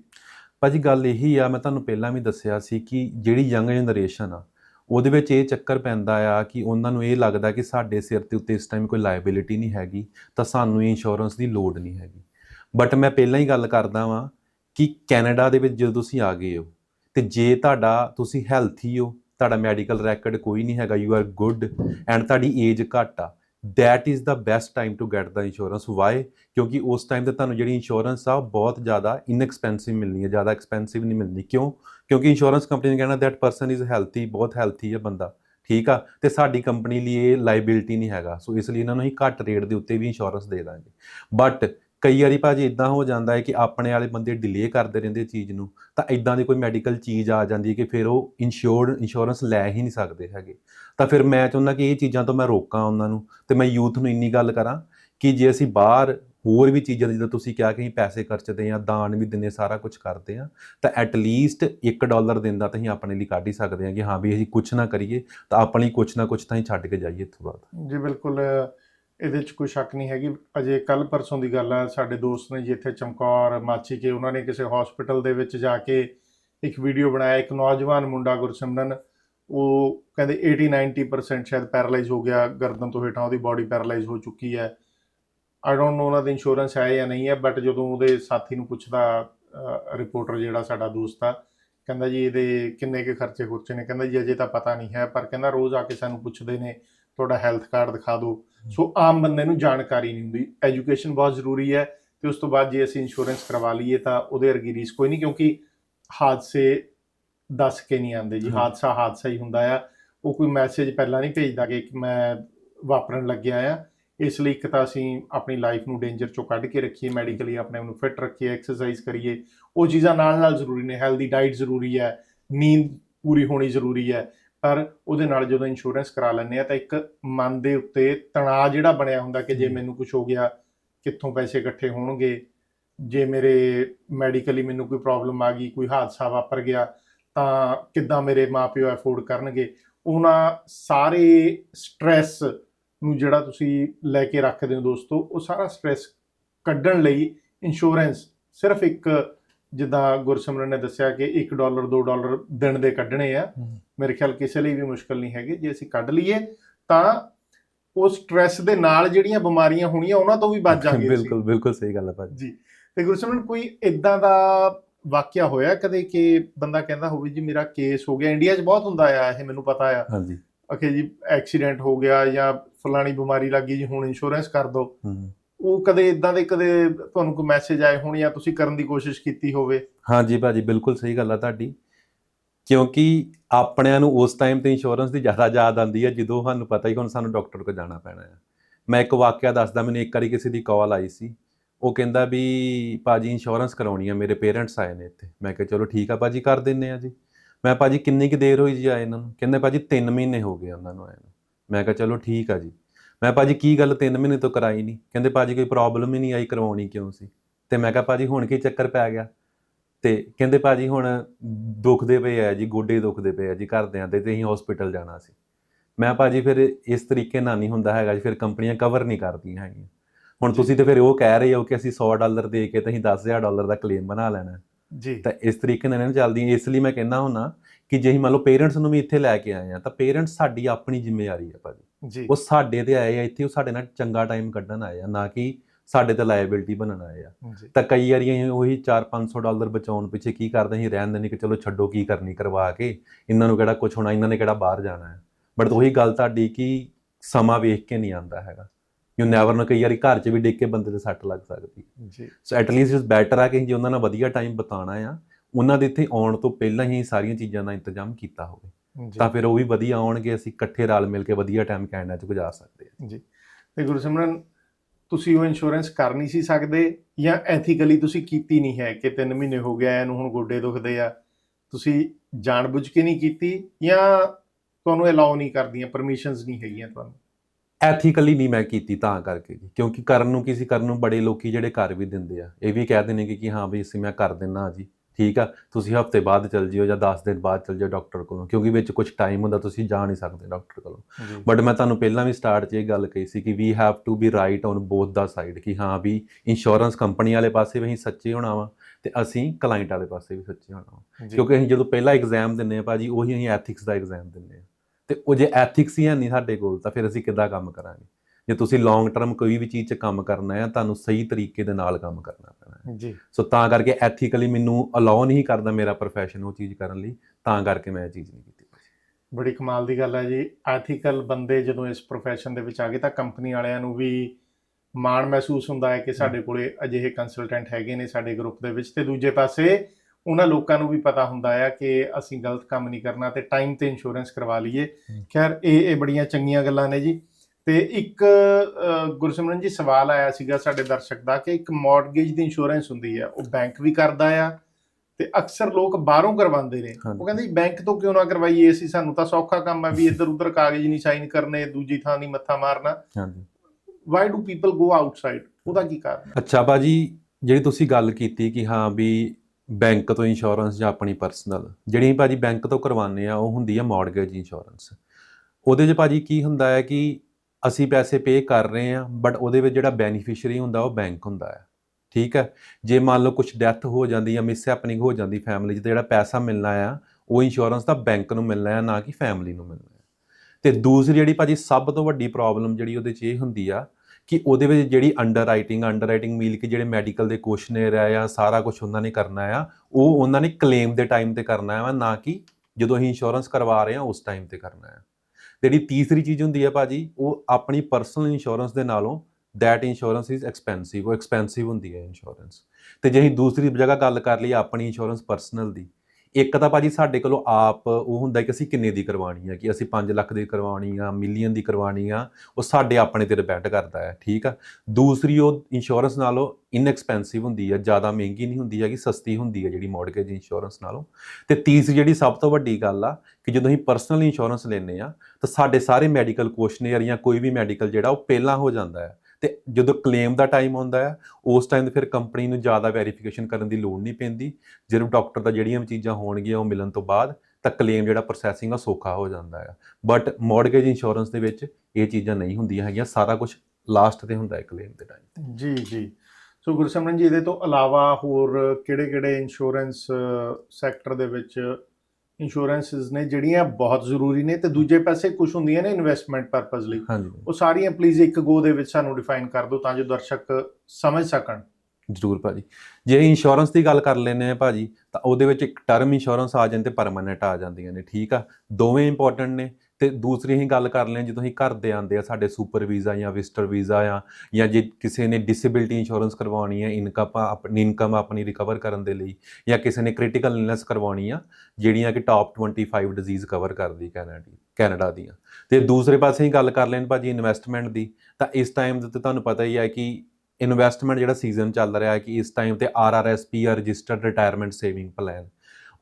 ਭਾਜੀ ਗੱਲ ਇਹੀ ਆ ਮੈਂ ਤੁਹਾਨੂੰ ਪਹਿਲਾਂ ਵੀ ਦੱਸਿਆ ਸੀ ਕਿ ਜਿਹੜੀ ਯੰਗ ਜਨਰੇਸ਼ਨ ਆ ਉਹਦੇ ਵਿੱਚ ਇਹ ਚੱਕਰ ਪੈਂਦਾ ਆ ਕਿ ਉਹਨਾਂ ਨੂੰ ਇਹ ਲੱਗਦਾ ਕਿ ਸਾਡੇ ਸਿਰ ਤੇ ਉੱਤੇ ਇਸ ਟਾਈਮ ਕੋਈ ਲਾਇਬਿਲਿਟੀ ਨਹੀਂ ਹੈਗੀ ਤਾਂ ਸਾਨੂੰ ਇੰਸ਼ੋਰੈਂਸ ਦੀ ਲੋੜ ਨਹੀਂ ਹੈਗੀ। ਬਟ ਮੈਂ ਪਹਿਲਾਂ ਹੀ ਗੱਲ ਕਰਦਾ ਵਾਂ ਕਿ ਕੈਨੇਡਾ ਦੇ ਵਿੱਚ ਜਦੋਂ ਤੁਸੀਂ ਆ ਗਏ ਹੋ ਤੇ ਜੇ ਤੁਹਾਡਾ ਤੁਸੀਂ ਹੈਲਥੀ ਹੋ ਤੁਹਾਡਾ ਮੈਡੀਕਲ ਰੈਕੋਰਡ ਕੋਈ ਨਹੀਂ ਹੈਗਾ ਯੂ ਆਰ ਗੁੱਡ ਐਂਡ ਤੁਹਾਡੀ ਏਜ ਘੱਟ ਆ। That is the best time to get the insurance why? ਕਿਉਂਕਿ ਉਸ ਟਾਈਮ ਤੇ ਤੁਹਾਨੂੰ ਜਿਹੜੀ ਇੰਸ਼ੋਰੈਂਸ ਆ, ਉਹ ਬਹੁਤ ਜ਼ਿਆਦਾ ਇਨਐਕਸਪੈਂਸਿਵ ਮਿਲਣੀ ਹੈ ਜ਼ਿਆਦਾ ਐਕਸਪੈਂਸਿਵ ਨਹੀਂ ਮਿਲਣੀ। ਕਿਉਂ? ਕਿਉਂਕਿ ਇੰਸ਼ੋਰੈਂਸ ਕੰਪਨੀ ਨੇ ਕਹਿਣਾ ਦੈਟ ਪਰਸਨ ਇਜ਼ ਹੈਲਥੀ ਬਹੁਤ ਹੈਲਥੀ ਹੈ ਬੰਦਾ। ਠੀਕ ਆ? ਤੇ ਸਾਡੀ ਕੰਪਨੀ ਲਈ ਇਹ ਲਾਇਬਿਲਟੀ ਨਹੀਂ ਹੈਗਾ। ਸੋ ਇਸ ਲਈ ਇਹਨਾਂ ਨੂੰ ਹੀ ਘੱਟ ਰੇਟ ਦੇ ਉੱਤੇ ਵੀ ਇੰਸ਼ੋਰੈਂਸ ਦੇ ਦਾਂਗੇ। ਬਟ ਕਈ ਵਾਰੀ ਭਾਜੀ ਇਦਾਂ ਹੋ ਜਾਂਦਾ ਹੈ ਕਿ ਆਪਣੇ ਵਾਲੇ ਬੰਦੇ ਡਿਲੇ ਕਰਦੇ ਰਹਿੰਦੇ ਚੀਜ਼ ਨੂੰ, ਤਾਂ ਇਦਾਂ ਦੀ ਕੋਈ ਮੈਡੀਕਲ ਚੀਜ਼ ਆ ਜਾਂਦੀ ਹੈ ਕਿ ਫਿਰ ਉਹ ਇੰਸ਼ੋਰਡ ਇੰਸ਼ੋਰੈਂਸ ਲੈ ਹੀ ਨਹੀਂ ਸਕਦੇ ਹੈਗੇ। ਤਾਂ ਫਿਰ ਮੈਂ ਚਾਹੁੰਦਾ ਕਿ ਇਹ ਚੀਜ਼ਾਂ ਤੋਂ ਮੈਂ ਰੋਕਾਂ ਉਹਨਾਂ ਨੂੰ ਤੇ ਮੈਂ ਯੂਥ ਨੂੰ ਇੰਨੀ ਗੱਲ ਕਰਾਂ ਕਿ ਜੇ ਅਸੀਂ ਬਾਹਰ ਹੋਰ ਵੀ ਚੀਜ਼ਾਂ ਜਿੱਦਾਂ ਤੁਸੀਂ ਕਿਹਾ ਕਿ ਅਸੀਂ ਪੈਸੇ ਖਰਚਦੇ ਆ ਦਾਨ ਵੀ ਦਿੰਦੇ ਸਾਰਾ ਕੁਝ ਕਰਦੇ ਆ ਤਾਂ ਐਟ ਲੀਸਟ 1 ਡਾਲਰ ਦਿੰਦਾ ਤਾਂ ਅਸੀਂ ਆਪਣੇ ਲਈ ਕੱਢ ਹੀ ਸਕਦੇ ਆ ਕਿ ਹਾਂ ਵੀ ਅਸੀਂ ਕੁਝ ਨਾ ਕਰੀਏ, ਤਾਂ ਆਪਣੇ ਲਈ ਕੁਝ ਨਾ ਕੁਝ ਤਾਂ ਹੀ ਛੱਡ ਕੇ ਜਾਈਏ ਇੱਥੋਂ ਬਾਅਦ। ਜੀ ਬਿਲਕੁਲ ਇਹਦੇ 'ਚ ਕੋਈ ਸ਼ੱਕ ਨਹੀਂ ਹੈਗੀ। ਅਜੇ ਕੱਲ ਪਰਸੋਂ ਦੀ ਗੱਲ ਆ, ਸਾਡੇ ਦੋਸਤ ਨੇ ਜਿੱਥੇ ਚਮਕੌਰ ਮਾਛੀ ਕੇ ਉਹਨਾਂ ਨੇ ਕਿਸੇ ਹਸਪੀਟਲ ਦੇ ਵਿੱਚ ਜਾ ਕੇ ਇੱਕ ਵੀਡੀਓ ਬਣਾਇਆ, ਇੱਕ ਨੌਜਵਾਨ ਮੁੰਡਾ ਗੁਰਸਿਮਰਨ, ਉਹ ਕਹਿੰਦੇ 80 90% ਸ਼ਾਇਦ ਪੈਰਲਾਈਜ਼ ਹੋ ਗਿਆ, ਗਰਦਨ ਤੋਂ ਹੇਠਾਂ ਉਹਦੀ ਬਾਡੀ ਪੈਰਾਲਾਈਜ਼ ਹੋ ਚੁੱਕੀ ਹੈ। ਆਈ ਡੋਨਟ ਨੋ ਉਹਨਾਂ ਦਾ ਇੰਸ਼ੋਰੈਂਸ ਹੈ ਜਾਂ ਨਹੀਂ ਹੈ ਬਟ ਜਦੋਂ ਉਹਦੇ ਸਾਥੀ ਨੂੰ ਪੁੱਛਦਾ ਰਿਪੋਰਟਰ ਜਿਹੜਾ ਸਾਡਾ ਦੋਸਤ ਆ, ਕਹਿੰਦਾ ਜੀ ਇਹਦੇ ਕਿੰਨੇ ਕੁ ਖਰਚੇ ਖੁਰਚੇ ਨੇ, ਕਹਿੰਦਾ ਜੀ ਅਜੇ ਤਾਂ ਪਤਾ ਨਹੀਂ ਹੈ, ਪਰ ਕਹਿੰਦਾ ਰੋਜ਼ ਆ ਕੇ ਸਾਨੂੰ ਪੁੱਛਦੇ ਨੇ, ਤੁਹਾਡਾ ਹੈਲਥ ਕਾਰਡ ਦਿਖਾ ਦਿਓ। ਸੋ ਆਮ ਬੰਦੇ ਨੂੰ ਜਾਣਕਾਰੀ ਨਹੀਂ ਹੁੰਦੀ। ਐਜੂਕੇਸ਼ਨ ਬਹੁਤ ਜ਼ਰੂਰੀ ਹੈ ਤੇ ਉਸ ਤੋਂ ਬਾਅਦ ਜੇ ਅਸੀਂ ਇੰਸ਼ੋਰੈਂਸ ਕਰਵਾ ਲਈਏ ਤਾਂ ਉਹਦੇ ਵਰਗੀ ਰੀਸ ਕੋਈ ਨਹੀਂ ਕਿਉਂਕਿ ਹਾਦਸੇ ਦੱਸ ਕੇ ਨਹੀਂ ਆਉਂਦੇ ਜੀ। ਹਾਦਸਾ ਹਾਦਸਾ ਹੀ ਹੁੰਦਾ ਆ। ਉਹ ਕੋਈ ਮੈਸੇਜ ਪਹਿਲਾਂ ਨਹੀਂ ਭੇਜਦਾ ਕਿ ਮੈਂ ਵਾਪਰਨ ਲੱਗਿਆ ਆ। ਇਸ ਲਈ ਇੱਕ ਤਾਂ ਅਸੀਂ ਆਪਣੀ ਲਾਈਫ ਨੂੰ ਡੇਂਜਰ ਚੋਂ ਕੱਢ ਕੇ ਰੱਖੀਏ ਮੈਡੀਕਲੀ ਆਪਣੇ ਆਪ ਨੂੰ ਫਿਟ ਰੱਖੀਏ ਐਕਸਰਸਾਈਜ਼ ਕਰੀਏ। ਉਹ ਚੀਜ਼ਾਂ ਨਾਲ ਨਾਲ ਜ਼ਰੂਰੀ ਨੇ। ਹੈਲਦੀ ਡਾਈਟ ਜ਼ਰੂਰੀ ਹੈ। ਨੀਂਦ ਪੂਰੀ ਹੋਣੀ ਜ਼ਰੂਰੀ ਹੈ। ਪਰ ਉਹਦੇ ਨਾਲ ਜਦੋਂ ਇੰਸ਼ੋਰੈਂਸ ਕਰਾ ਲੈਂਦੇ ਆ ਤਾਂ ਇੱਕ ਮਨ ਦੇ ਉੱਤੇ ਤਣਾਅ ਜਿਹੜਾ ਬਣਿਆ ਹੁੰਦਾ ਕਿ ਜੇ। ਮੈਨੂੰ ਕੁਝ ਹੋ ਗਿਆ ਕਿੱਥੋਂ ਪੈਸੇ ਇਕੱਠੇ ਹੋਣਗੇ ਜੇ ਮੇਰੇ ਮੈਡੀਕਲੀ ਮੈਨੂੰ ਕੋਈ ਪ੍ਰੋਬਲਮ ਆ ਗਈ ਕੋਈ ਹਾਦਸਾ ਵਾਪਰ ਗਿਆ ਤਾਂ ਕਿੱਦਾਂ ਮੇਰੇ ਮਾਪਿਓ ਅਫੋਰਡ ਕਰਨਗੇ ਉਹਨਾਂ ਸਾਰੇ ਸਟ੍ਰੈਸ ਨੂੰ ਜਿਹੜਾ ਤੁਸੀਂ ਲੈ ਕੇ ਰੱਖਦੇ ਹੋ ਦੋਸਤੋ ਉਹ ਸਾਰਾ ਸਟ੍ਰੈਸ ਕੱਢਣ ਲਈ ਇੰਸ਼ੋਰੈਂਸ ਸਿਰਫ ਇੱਕ ਜਿੱਦਾਂ ਗੁਰਸਿਮਰਨ ਨੇ ਦੱਸਿਆ ਕਿ 1 ਡਾਲਰ 2 ਡਾਲਰ ਦਿਨ ਦੇ ਕੱਢਣੇ ਆ। ਮੇਰੇ ਖਿਆਲ ਕਿਸੇ ਲਈ ਵੀ ਮੁਸ਼ਕਲ ਨਹੀਂ ਹੈਗੀ। ਜੇ ਅਸੀਂ ਕੱਢ ਲਈਏ ਤਾਂ ਉਹ ਸਟ੍ਰੈਸ ਦੇ ਨਾਲ ਜਿਹੜੀਆਂ ਬਿਮਾਰੀਆਂ ਹੋਣੀਆਂ ਉਹਨਾਂ ਤੋਂ ਵੀ ਬਚ ਜਾਾਂਗੇ ਬਿਲਕੁਲ ਬਿਲਕੁਲ ਸਹੀ ਗੱਲ ਹੈ ਭਾਜੀ। ਜੀ। ਤੇ ਗੁਰਸਿਮਰਨ ਕੋਈ ਇਦਾਂ ਦਾ ਵਾਕਿਆ ਹੋਇਆ ਕਦੇ ਕਿ ਬੰਦਾ ਕਹਿੰਦਾ ਹੋਵੇ ਜੀ ਮੇਰਾ ਕੇਸ ਹੋ ਗਿਆ। ਇੰਡੀਆ 'ਚ ਬਹੁਤ ਹੁੰਦਾ ਆ ਇਹ ਮੈਨੂੰ ਪਤਾ ਆ। ਹਾਂਜੀ। ਅਖੇ ਜੀ ਐਕਸੀਡੈਂਟ ਹੋ ਗਿਆ ਜਾਂ ਫਲਾਣੀ ਬਿਮਾਰੀ ਲੱਗ ਗਈ ਜੀ ਹੁਣ ਇੰਸ਼ੋਰੈਂਸ ਕਰ ਦਿਓ। ਉਹ ਕਦੇ ਇਦਾਂ ਦੇ ਕਦੇ ਤੁਹਾਨੂੰ ਕੋਈ ਮੈਸੇਜ ਆਏ ਹੋਣ ਜਾਂ ਤੁਸੀਂ ਕਰਨ ਦੀ ਕੋਸ਼ਿਸ਼ ਕੀਤੀ ਹੋਵੇ? ਹਾਂਜੀ ਭਾਜੀ, ਬਿਲਕੁਲ ਸਹੀ ਗੱਲ ਆ ਤੁਹਾਡੀ। ਕਿਉਂਕਿ ਆਪਣਿਆਂ ਨੂੰ ਉਸ ਟਾਈਮ ਤੇ ਇੰਸ਼ੋਰੈਂਸ ਦੀ ਜ਼ਿਆਦਾ ਯਾਦ ਆਉਂਦੀ ਹੈ ਜਦੋਂ ਸਾਨੂੰ ਪਤਾ ਹੀ ਹੁਣ ਸਾਨੂੰ ਡਾਕਟਰ ਕੋਲ ਜਾਣਾ ਪੈਣਾ ਹੈ ਮੈਂ ਇੱਕ ਵਾਕਿਆ ਦੱਸਦਾ, ਮੈਨੂੰ ਇੱਕ ਵਾਰੀ ਕਿਸੇ ਦੀ ਕਾਲ ਆਈ ਸੀ। ਉਹ ਕਹਿੰਦਾ ਵੀ ਭਾਜੀ ਇੰਸ਼ੋਰੈਂਸ ਕਰਾਉਣੀ ਆ, ਮੇਰੇ ਪੇਰੈਂਟਸ ਆਏ ਨੇ ਇੱਥੇ। ਮੈਂ ਕਿਹਾ ਚਲੋ ਠੀਕ ਆ ਭਾਜੀ, ਕਰ ਦਿੰਨੇ ਆ ਜੀ। ਮੈਂ ਭਾਜੀ ਕਿੰਨੀ ਕੁ ਦੇਰ ਹੋਈ ਜੀ ਆਏ ਇਹਨਾਂ ਨੂੰ? ਕਹਿੰਦੇ ਭਾਜੀ 3 ਮਹੀਨੇ ਹੋ ਗਏ ਉਹਨਾਂ ਨੂੰ ਆਏ ਨੂੰ। ਮੈਂ ਕਿਹਾ ਚਲੋ ਠੀਕ ਆ ਜੀ। ਮੈਂ ਭਾਜੀ ਕੀ ਗੱਲ 3 ਮਹੀਨੇ ਤੋਂ ਕਰਾਈ ਨਹੀਂ? ਕਹਿੰਦੇ ਭਾਜੀ ਕੋਈ ਪ੍ਰੋਬਲਮ ਹੀ ਨਹੀਂ ਆਈ ਕਰਵਾਉਣੀ ਕਿਉਂ ਸੀ? ਤੇ ਮੈਂ ਕਿਹਾ ਭਾਜੀ ਹੁਣ ਕੀ ਚੱਕਰ ਪੈ ਗਿਆ? ਤੇ ਕਹਿੰਦੇ ਭਾਜੀ ਹੁਣ ਦੁਖਦੇ ਪਏ ਆ ਜੀ ਗੋਡੇ ਦੁਖਦੇ ਪਏ ਆ ਜੀ ਘਰਦਿਆਂ ਦੇ ਤੇ ਅਸੀਂ ਹਸਪੀਟਲ ਜਾਣਾ ਸੀ। ਮੈਂ ਭਾਜੀ ਫਿਰ ਇਸ ਤਰੀਕੇ ਨਾਲ ਨਹੀਂ ਹੁੰਦਾ ਹੈਗਾ ਜੀ ਫਿਰ ਕੰਪਨੀਆਂ ਕਵਰ ਨਹੀਂ ਕਰਦੀਆਂ ਹੈਗੀਆਂ। ਹੁਣ। ਤੁਸੀਂ ਤੇ ਫਿਰ ਉਹ ਕਹਿ ਰਹੇ ਹੋ ਕਿ ਅਸੀਂ 100 ਡਾਲਰ ਦੇ ਕੇ ਤੇ ਅਸੀਂ 10000 ਡਾਲਰ ਦਾ ਕਲੇਮ ਬਣਾ ਲੈਣਾ। ਹੈ। ਜੀ। ਤਾਂ ਇਸ ਤਰੀਕੇ ਨਾਲ ਇਹਨਾਂ ਚੱਲਦੀਆਂ ਇਸ ਲਈ ਮੈਂ ਕਹਿੰਦਾ ਹੁੰਨਾ ਕਿ ਜੇ ਅਸੀਂ ਮੰਨ ਲਓ ਪੇਰੈਂਟਸ ਨੂੰ ਵੀ ਇੱਥੇ ਲੈ ਕੇ ਆਏ ਆ ਤਾਂ ਪੇਰੈਂਟਸ ਸਾਡੀ ਆਪਣੀ ਜ਼ਿੰਮੇਵਾਰੀ ਹੈ ਭਾਜੀ। ਜੀ। ਉਹ ਸਾਡੇ ਤੇ ਆਏ ਆ ਇੱਥੇ ਉਹ ਸਾਡੇ ਨਾਲ ਚੰਗਾ ਟਾਈਮ ਕੱਢਣ ਆਏ ਆ ਨਾ ਕਿ ਸਾਡੇ ਤੇ ਲਾਇਬਿਲਟੀ ਬਣਨ ਆਏ ਆ। ਜੀ। ਤਾਂ ਕਈ ਵਾਰੀ ਅਸੀਂ ਉਹੀ 4-500 ਡਾਲਰ ਬਚਾਉਣ ਪਿੱਛੇ ਕੀ ਕਰਦੇ ਅਸੀਂ ਰਹਿਣ ਦੇਣੀ ਕਿ ਚਲੋ ਛੱਡੋ ਕੀ ਕਰਨੀ ਕਰਵਾ ਕੇ ਇਹਨਾਂ ਨੂੰ ਕਿਹੜਾ ਕੁਝ ਹੋਣਾ ਇਹਨਾਂ ਨੇ ਕਿਹੜਾ ਬਾਹਰ ਜਾਣਾ ਹੈ। ਬਟ ਉਹੀ ਗੱਲ ਤੁਹਾਡੀ ਕਿ ਸਮਾਂ ਵੇਖ ਕੇ ਨਹੀਂ ਆਉਂਦਾ ਹੈਗਾ। ਯੂ ਨੈਵਰ ਨੋ ਕਈ ਵਾਰੀ ਘਰ 'ਚ ਵੀ ਡਿੱਗ ਕੇ ਬੰਦੇ ਦੇ ਸੱਟ ਲੱਗ ਸਕਦੀ। ਜੀ। So at least it's better ਆ ਕਿ ਜੇ ਉਹਨਾਂ ਨਾਲ ਵਧੀਆ ਟਾਈਮ ਬਤਾਣਾ ਆ ਉਹਨਾਂ ਦੇ ਇੱਥੇ ਆਉਣ ਤੋਂ ਪਹਿਲਾਂ ਹੀ ਸਾਰੀਆਂ ਚੀਜ਼ਾਂ ਦਾ ਇੰਤਜ਼ਾਮ ਕੀਤਾ ਹੋਵੇ। ਤਾਂ ਫਿਰ ਉਹ ਵੀ ਵਧੀਆ ਆਉਣਗੇ ਅਸੀਂ ਇਕੱਠੇ ਰਲ ਮਿਲ ਕੇ ਵਧੀਆ ਟਾਈਮ ਕੈਨੇਡਾ 'ਚ ਗੁਜ਼ਾਰ ਸਕਦੇ ਹਾਂ। ਜੀ। ਤੇ ਗੁਰਸਿਮਰਨ ਤੁਸੀਂ ਉਹ ਇੰਸ਼ੋਰੈਂਸ ਕਰ ਨਹੀਂ ਸੀ ਸਕਦੇ ਜਾਂ ਐਥੀਕਲੀ ਤੁਸੀਂ ਕੀਤੀ ਨਹੀਂ ਹੈ ਕਿ 3 ਮਹੀਨੇ ਹੋ ਗਏ ਇਹਨੂੰ ਹੁਣ ਗੋਡੇ ਦੁਖਦੇ ਆ ਤੁਸੀਂ ਜਾਣਬੁੱਝ ਕੇ ਨਹੀਂ ਕੀਤੀ ਜਾਂ ਤੁਹਾਨੂੰ ਅਲਾਉ ਨਹੀਂ ਕਰਦੀਆਂ ਪਰਮਿਸ਼ਨਸ ਨਹੀਂ ਹੈਗੀਆਂ ਤੁਹਾਨੂੰ? ਐਥੀਕਲੀ ਨਹੀਂ ਮੈਂ ਕੀਤੀ ਤਾਂ ਕਰਕੇ ਜੀ ਕਿਉਂਕਿ ਕਰਨ ਨੂੰ ਕਿਸੇ ਕਰਨ ਨੂੰ ਬੜੇ ਲੋਕੀ ਜਿਹੜੇ ਕਰ ਵੀ ਦਿੰਦੇ ਆ ਇਹ ਵੀ ਕਹਿ ਦਿੰਦੇ ਨੇ ਕਿ ਹਾਂ ਵੀ ਅਸੀਂ ਮੈਂ ਕਰ ਦਿੰਨਾ ਜੀ। ਠੀਕ ਆ ਤੁਸੀਂ ਹਫ਼ਤੇ ਬਾਅਦ ਚਲ ਜਿਓ ਜਾਂ 10 ਦਿਨ ਬਾਅਦ ਚਲ ਜਿਓ ਡਾਕਟਰ ਕੋਲੋਂ ਕਿਉਂਕਿ ਵਿੱਚ ਕੁਝ ਟਾਈਮ ਹੁੰਦਾ ਤੁਸੀਂ ਜਾ ਨਹੀਂ ਸਕਦੇ ਡਾਕਟਰ ਕੋਲੋਂ। ਬਟ ਮੈਂ ਤੁਹਾਨੂੰ ਪਹਿਲਾਂ ਵੀ ਸਟਾਰਟ 'ਚ ਇਹ ਗੱਲ ਕਹੀ ਸੀ ਕਿ we have to be right on both the side ਕਿ ਹਾਂ ਵੀ ਇੰਸ਼ੋਰੈਂਸ ਕੰਪਨੀ ਵਾਲੇ ਪਾਸੇ ਵੀ ਅਸੀਂ ਸੱਚੇ ਹੋਣਾ ਵਾ ਤੇ ਅਸੀਂ ਕਲਾਇੰਟ ਵਾਲੇ ਪਾਸੇ ਵੀ ਸੱਚੇ ਹੋਣਾ ਵਾ। ਕਿਉਂਕਿ ਅਸੀਂ ਜਦੋਂ ਪਹਿਲਾ ਐਗਜ਼ਾਮ ਦਿੰਨੇ ਆ ਭਾਜੀ ਉਹੀ ਅਸੀਂ ਐਥਿਕਸ ਦਾ ਐਗਜ਼ਾਮ ਦਿੰਨੇ ਆ ਤੇ ਉਹ ਜੇ ਐਥਿਕਸ ਹੈ ਨਹੀਂ ਸਾਡੇ ਕੋਲ ਤਾਂ ਫਿਰ ਅਸੀਂ ਕਿੱਦਾਂ ਕੰਮ ਕਰਾਂਗੇ? ਜੇ ਤੁਸੀਂ ਲੌਂਗ ਟਰਮ ਕੋਈ ਵੀ ਚੀਜ਼ 'ਚ ਕੰਮ ਕਰਨਾ ਹੈ ਤੁਹਾਨੂੰ ਸਹੀ ਤਰੀਕੇ ਦੇ ਨਾਲ ਕੰਮ ਕਰਨਾ ਪੈਣਾ ਹੈ। ਜੀ। ਸੋ ਤਾਂ ਕਰਕੇ ਐਥੀਕਲੀ ਮੈਨੂੰ ਅਲਾਉ ਨਹੀਂ ਕਰਦਾ ਮੇਰਾ profession ਉਹ ਚੀਜ਼ ਕਰਨ ਲਈ ਤਾਂ ਕਰਕੇ ਮੈਂ ਇਹ ਚੀਜ਼ ਨਹੀਂ ਕੀਤੀ। ਬੜੀ ਕਮਾਲ ਦੀ ਗੱਲ ਹੈ ਜੀ। ਐਥੀਕਲ ਬੰਦੇ ਜਦੋਂ ਇਸ profession ਦੇ ਵਿੱਚ ਆ ਗਏ ਤਾਂ ਕੰਪਨੀ ਵਾਲਿਆਂ ਨੂੰ ਵੀ ਮਾਣ ਮਹਿਸੂਸ ਹੁੰਦਾ ਹੈ ਕਿ ਸਾਡੇ ਕੋਲੇ ਅਜਿਹੇ ਕੰਸਲਟੈਂਟ ਹੈਗੇ ਨੇ ਸਾਡੇ ਗਰੁੱਪ ਦੇ ਵਿੱਚ ਤੇ ਦੂਜੇ ਪਾਸੇ ਉਹਨਾਂ ਲੋਕਾਂ ਨੂੰ ਵੀ ਪਤਾ ਹੁੰਦਾ ਆ ਕਿ ਅਸੀਂ ਗਲਤ ਕੰਮ ਨਹੀਂ ਕਰਨਾ ਤੇ ਟਾਈਮ ਤੇ ਇੰਸ਼ੋਰੈਂਸ ਕਰਵਾ ਲਈਏ। ਖੈਰ ਇਹ ਇਹ ਬੜੀਆਂ ਚੰਗੀਆਂ ਗੱਲਾਂ ਨੇ ਜੀ। ਤੇ ਇੱਕ ਗੁਰਸਿਮਰਨ ਜੀ ਸਵਾਲ ਆਇਆ ਸੀਗਾ ਸਾਡੇ ਦਰਸ਼ਕ ਦਾ ਕਿ ਇੱਕ ਮਾਰਗੇਜ ਦੀ ਇੰਸ਼ੋਰੈਂਸ ਹੁੰਦੀ ਹੈ ਉਹ ਬੈਂਕ ਵੀ ਕਰਦਾ ਆ ਤੇ ਅਕਸਰ ਲੋਕ ਬਾਹਰੋਂ ਕਰਵਾਉਂਦੇ ਨੇ। ਉਹ ਕਹਿੰਦੇ ਬੈਂਕ ਤੋਂ ਕਿਉਂ ਨਾ ਕਰਵਾਈਏ ਅਸੀਂ? ਸਾਨੂੰ ਤਾਂ ਸੌਖਾ ਕੰਮ ਹੈ ਵੀ ਇੱਧਰ ਉੱਧਰ ਕਾਗਜ਼ ਨਹੀਂ ਸਾਈਨ ਕਰਨੇ ਦੂਜੀ ਥਾਂ ਨਹੀਂ ਮੱਥਾ ਮਾਰਨਾ। ਹਾਂਜੀ। Why do people go outside ਉਹਦਾ ਕੀ ਕਾਰਨ ਅੱਛਾ ਬਾਜੀ ਜਿਹੜੀ ਤੁਸੀਂ ਗੱਲ ਕੀਤੀ ਕਿ ਹਾਂ ਵੀ ਬੈਂਕ ਤੋਂ ਇੰਸ਼ੋਰੈਂਸ ਜਾਂ ਆਪਣੀ ਪਰਸਨਲ ਜਿਹੜੀ ਭਾਜੀ ਬੈਂਕ ਤੋਂ ਕਰਵਾਉਂਦੇ ਆ ਉਹ ਹੁੰਦੀ ਆ ਮਾਰਗੇਜ ਇੰਸ਼ੋਰੈਂਸ ਉਹਦੇ 'ਚ ਭਾਜੀ ਕੀ ਹੁੰਦਾ ਹੈ ਕਿ ਅਸੀਂ ਪੈਸੇ ਪੇ ਕਰ ਰਹੇ ਹਾਂ ਬਟ ਉਹਦੇ ਵਿੱਚ ਜਿਹੜਾ ਬੈਨੀਫੀਸ਼ੀਅਰੀ ਹੁੰਦਾ, ਉਹ ਬੈਂਕ ਹੁੰਦਾ ਹੈ। ਠੀਕ ਹੈ? ਜੇ ਮੰਨ ਲਓ ਕੁਝ ਡੈਥ ਹੋ ਜਾਂਦੀ ਜਾਂ ਮਿਸ ਹੈਪਨਿੰਗ ਹੋ ਜਾਂਦੀ ਫੈਮਿਲੀ 'ਚ, ਤੇ ਜਿਹੜਾ ਪੈਸਾ ਮਿਲਣਾ ਆ, ਉਹ ਇੰਸ਼ੋਰੈਂਸ ਤਾਂ ਬੈਂਕ ਨੂੰ ਮਿਲਣਾ ਹੈ ਨਾ ਕਿ ਫੈਮਿਲੀ ਨੂੰ ਮਿਲਣਾ ਹੈ ਤੇ ਦੂਸਰੀ ਜਿਹੜੀ ਭਾਜੀ ਸਭ ਤੋਂ ਵੱਡੀ ਪ੍ਰੋਬਲਮ ਜਿਹੜੀ ਉਹਦੇ 'ਚ ਇਹ ਹੁੰਦੀ ਆ ਕਿ ਉਹਦੇ ਵਿੱਚ ਜਿਹੜੀ ਅੰਡਰ ਰਾਈਟਿੰਗ ਅੰਡਰ ਰਾਈਟਿੰਗ ਮੀਲ ਕੇ ਜਿਹੜੇ ਮੈਡੀਕਲ ਦੇ ਕੁਐਸਚਨਰ ਆ ਜਾਂ ਸਾਰਾ ਕੁਝ ਉਹਨਾਂ ਨੇ ਕਰਨਾ ਆ, ਉਹ ਉਹਨਾਂ ਨੇ ਕਲੇਮ ਦੇ ਟਾਈਮ ਤੇ ਕਰਨਾ ਹੈ ਨਾ ਕਿ ਜਦੋਂ ਅਸੀਂ ਇੰਸ਼ੋਰੈਂਸ ਕਰਵਾ ਰਹੇ ਹਾਂ, ਉਸ ਟਾਈਮ ਤੇ ਕਰਨਾ ਆ। ਜਿਹੜੀ ਤੀਸਰੀ ਚੀਜ਼ ਹੁੰਦੀ ਹੈ ਭਾਜੀ, ਉਹ ਆਪਣੀ ਪਰਸਨਲ ਇੰਸ਼ੋਰੈਂਸ ਦੇ ਨਾਲੋਂ ਦੈਟ ਇੰਸ਼ੋਰੈਂਸ ਇਜ਼ ਐਕਸਪੈਂਸਿਵ ਉਹ ਐਕਸਪੈਂਸਿਵ ਹੁੰਦੀ ਹੈ ਇੰਸ਼ੋਰੈਂਸ ਤੇ ਜੇ ਅਸੀਂ ਦੂਸਰੀ ਜਗ੍ਹਾ ਗੱਲ ਕਰ ਲਈ ਆਪਣੀ ਇੰਸ਼ੋਰੈਂਸ ਪਰਸਨਲ ਦੀ ਇੱਕ ਤਾਂ ਭਾਜੀ ਸਾਡੇ ਕੋਲੋਂ ਆਪ ਉਹ ਹੁੰਦਾ ਕਿ ਅਸੀਂ ਕਿੰਨੇ ਦੀ ਕਰਵਾਉਣੀ ਹੈ ਕਿ ਅਸੀਂ 5 ਲੱਖ ਦੀ ਕਰਵਾਉਣੀ ਆ, ਮਿਲੀਅਨ ਦੀ ਕਰਵਾਉਣੀ ਆ, ਉਹ ਸਾਡੇ ਆਪਣੇ ਤੇ ਡਿਪੈਂਡ ਕਰਦਾ ਹੈ, ਠੀਕ ਆ। ਦੂਸਰੀ ਉਹ ਇੰਸ਼ੋਰੈਂਸ ਨਾਲੋਂ ਇਨਐਕਸਪੈਂਸਿਵ ਹੁੰਦੀ ਹੈ ਜ਼ਿਆਦਾ ਮਹਿੰਗੀ ਨਹੀਂ ਹੁੰਦੀ ਹੈਗੀ, ਸਸਤੀ ਹੁੰਦੀ ਹੈ ਜਿਹੜੀ ਮਾਰਗੇਜ ਇੰਸ਼ੋਰੈਂਸ ਨਾਲੋਂ। ਤੇ ਤੀਸਰੀ ਜਿਹੜੀ ਸਭ ਤੋਂ ਵੱਡੀ ਗੱਲ ਆ, ਕਿ ਜਦੋਂ ਅਸੀਂ ਪਰਸਨਲ ਇੰਸ਼ੋਰੈਂਸ ਲੈਨੇ ਆ, ਤਾਂ ਸਾਡੇ ਸਾਰੇ ਮੈਡੀਕਲ ਕੁਐਸਚਨਰ ਜਾਂ ਕੋਈ ਵੀ ਮੈਡੀਕਲ ਜਿਹੜਾ, ਉਹ ਪਹਿਲਾਂ ਹੋ ਜਾਂਦਾ ਹੈ। ਤੇ ਜਦੋਂ ਕਲੇਮ ਦਾ ਟਾਈਮ ਆਉਂਦਾ ਆ, ਉਸ ਟਾਈਮ ਤੇ ਫਿਰ ਕੰਪਨੀ ਨੂੰ ਜ਼ਿਆਦਾ ਵੈਰੀਫਿਕੇਸ਼ਨ ਕਰਨ ਦੀ ਲੋੜ ਨਹੀਂ ਪੈਂਦੀ। ਜਦੋਂ ਡਾਕਟਰ ਦਾ ਜਿਹੜੀਆਂ ਵੀ ਚੀਜ਼ਾਂ ਹੋਣਗੀਆਂ ਉਹ ਮਿਲਣ ਤੋਂ ਬਾਅਦ ਤਾਂ ਕਲੇਮ ਜਿਹੜਾ ਪ੍ਰੋਸੈਸਿੰਗ ਆ, ਸੌਖਾ ਹੋ ਜਾਂਦਾ ਆ। ਬਟ ਮਾਰਗੇਜ ਇੰਸ਼ੋਰੈਂਸ ਦੇ ਵਿੱਚ ਇਹ ਚੀਜ਼ਾਂ ਨਹੀਂ ਹੁੰਦੀਆਂ ਹੈਗੀਆਂ, ਸਾਰਾ ਕੁਝ ਲਾਸਟ ਤੇ ਹੁੰਦਾ ਹੈ ਕਲੇਮ ਦੇ ਟਾਈਮ ਜੀ ਜੀ। ਸੋ ਗੁਰਸਿਮਰਨ ਜੀ, ਇਹਦੇ ਤੋਂ ਇਲਾਵਾ ਹੋਰ ਕਿਹੜੇ-ਕਿਹੜੇ ਇੰਸ਼ੋਰੈਂਸ ਸੈਕਟਰ ਦੇ ਵਿੱਚ ਇੰਸ਼ੋਰੈਂਸਸ ਨੇ ਜਿਹੜੀਆਂ ਬਹੁਤ ਜ਼ਰੂਰੀ ਨੇ ਤੇ ਦੂਜੇ ਪਾਸੇ ਕੁਝ ਹੁੰਦੀਆਂ ਨੇ ਇਨਵੈਸਟਮੈਂਟ ਪਰਪਸ ਲਈ। ਹਾਂਜੀ। ਉਹ ਸਾਰੀਆਂ ਪਲੀਜ਼ ਇੱਕ ਗੋ ਦੇ ਵਿੱਚ ਸਾਨੂੰ ਡਿਫਾਈਨ ਕਰ ਦਿਓ ਤਾਂ ਜੋ ਦਰਸ਼ਕ ਸਮਝ ਸਕਣ। ਜ਼ਰੂਰ ਭਾਜੀ। ਜੇ ਇੰਸ਼ੋਰੈਂਸ ਦੀ ਗੱਲ ਕਰ ਲੈਨੇ ਆ ਭਾਜੀ ਤਾਂ ਉਹਦੇ ਵਿੱਚ ਇੱਕ ਟਰਮ ਇੰਸ਼ੋਰੈਂਸ ਆ ਜਾਂਦੇ ਪਰਮਨੈਂਟ ਆ ਜਾਂਦੀਆਂ ਨੇ ਠੀਕ ਆ? ਦੋਵੇਂ ਇੰਪੋਰਟੈਂਟ ਨੇ। ਤੇ ਦੂਸਰੀ ਅਸੀਂ ਗੱਲ ਕਰ ਲੈਂ ਜਦੋਂ ਅਸੀਂ ਘਰ ਦੇ ਆਂਦੇ ਆ, ਸਾਡੇ ਸੁਪਰ ਵੀਜ਼ਾ ਜਾਂ ਵਿਜ਼ਟਰ ਵੀਜ਼ਾ ਆ, ਜਾਂ ਜੇ ਕਿਸੇ ਨੇ ਡਿਸੇਬਿਲਟੀ ਇੰਸ਼ੋਰੈਂਸ ਕਰਵਾਉਣੀ ਹੈ ਇਨਕਮ ਆਪਣੀ ਇਨਕਮ ਆਪਣੀ ਰਿਕਵਰ ਕਰਨ ਦੇ ਲਈ, ਜਾਂ ਕਿਸੇ ਨੇ ਕ੍ਰਿਟੀਕਲ ਇਲਨੈਸ ਕਰਵਾਉਣੀ ਆ, ਜਿਹੜੀਆਂ ਕਿ ਟਾਪ 25 ਡਿਜ਼ੀਜ਼ ਕਵਰ ਕਰਦੀ ਕੈਨੇਡਾ ਕੈਨੇਡਾ ਦੀਆਂ। ਤੇ ਦੂਸਰੇ ਪਾਸੇ ਹੀ ਗੱਲ ਕਰ ਲੈਣ ਭਾਜੀ ਇਨਵੈਸਟਮੈਂਟ ਦੀ, ਤਾਂ ਇਸ ਟਾਈਮ ਤੇ ਤੁਹਾਨੂੰ ਪਤਾ ਹੀ ਹੈ ਕਿ ਇਨਵੈਸਟਮੈਂਟ ਜਿਹੜਾ ਸੀਜ਼ਨ ਚੱਲ ਰਿਹਾ ਹੈ ਕਿ ਇਸ ਟਾਈਮ ਤੇ ਆਰਆਰਐਸਪੀ ਆ ਰਜਿਸਟਰਡ ਰਿਟਾਇਰਮੈਂਟ ਸੇਵਿੰਗ ਪਲਾਨ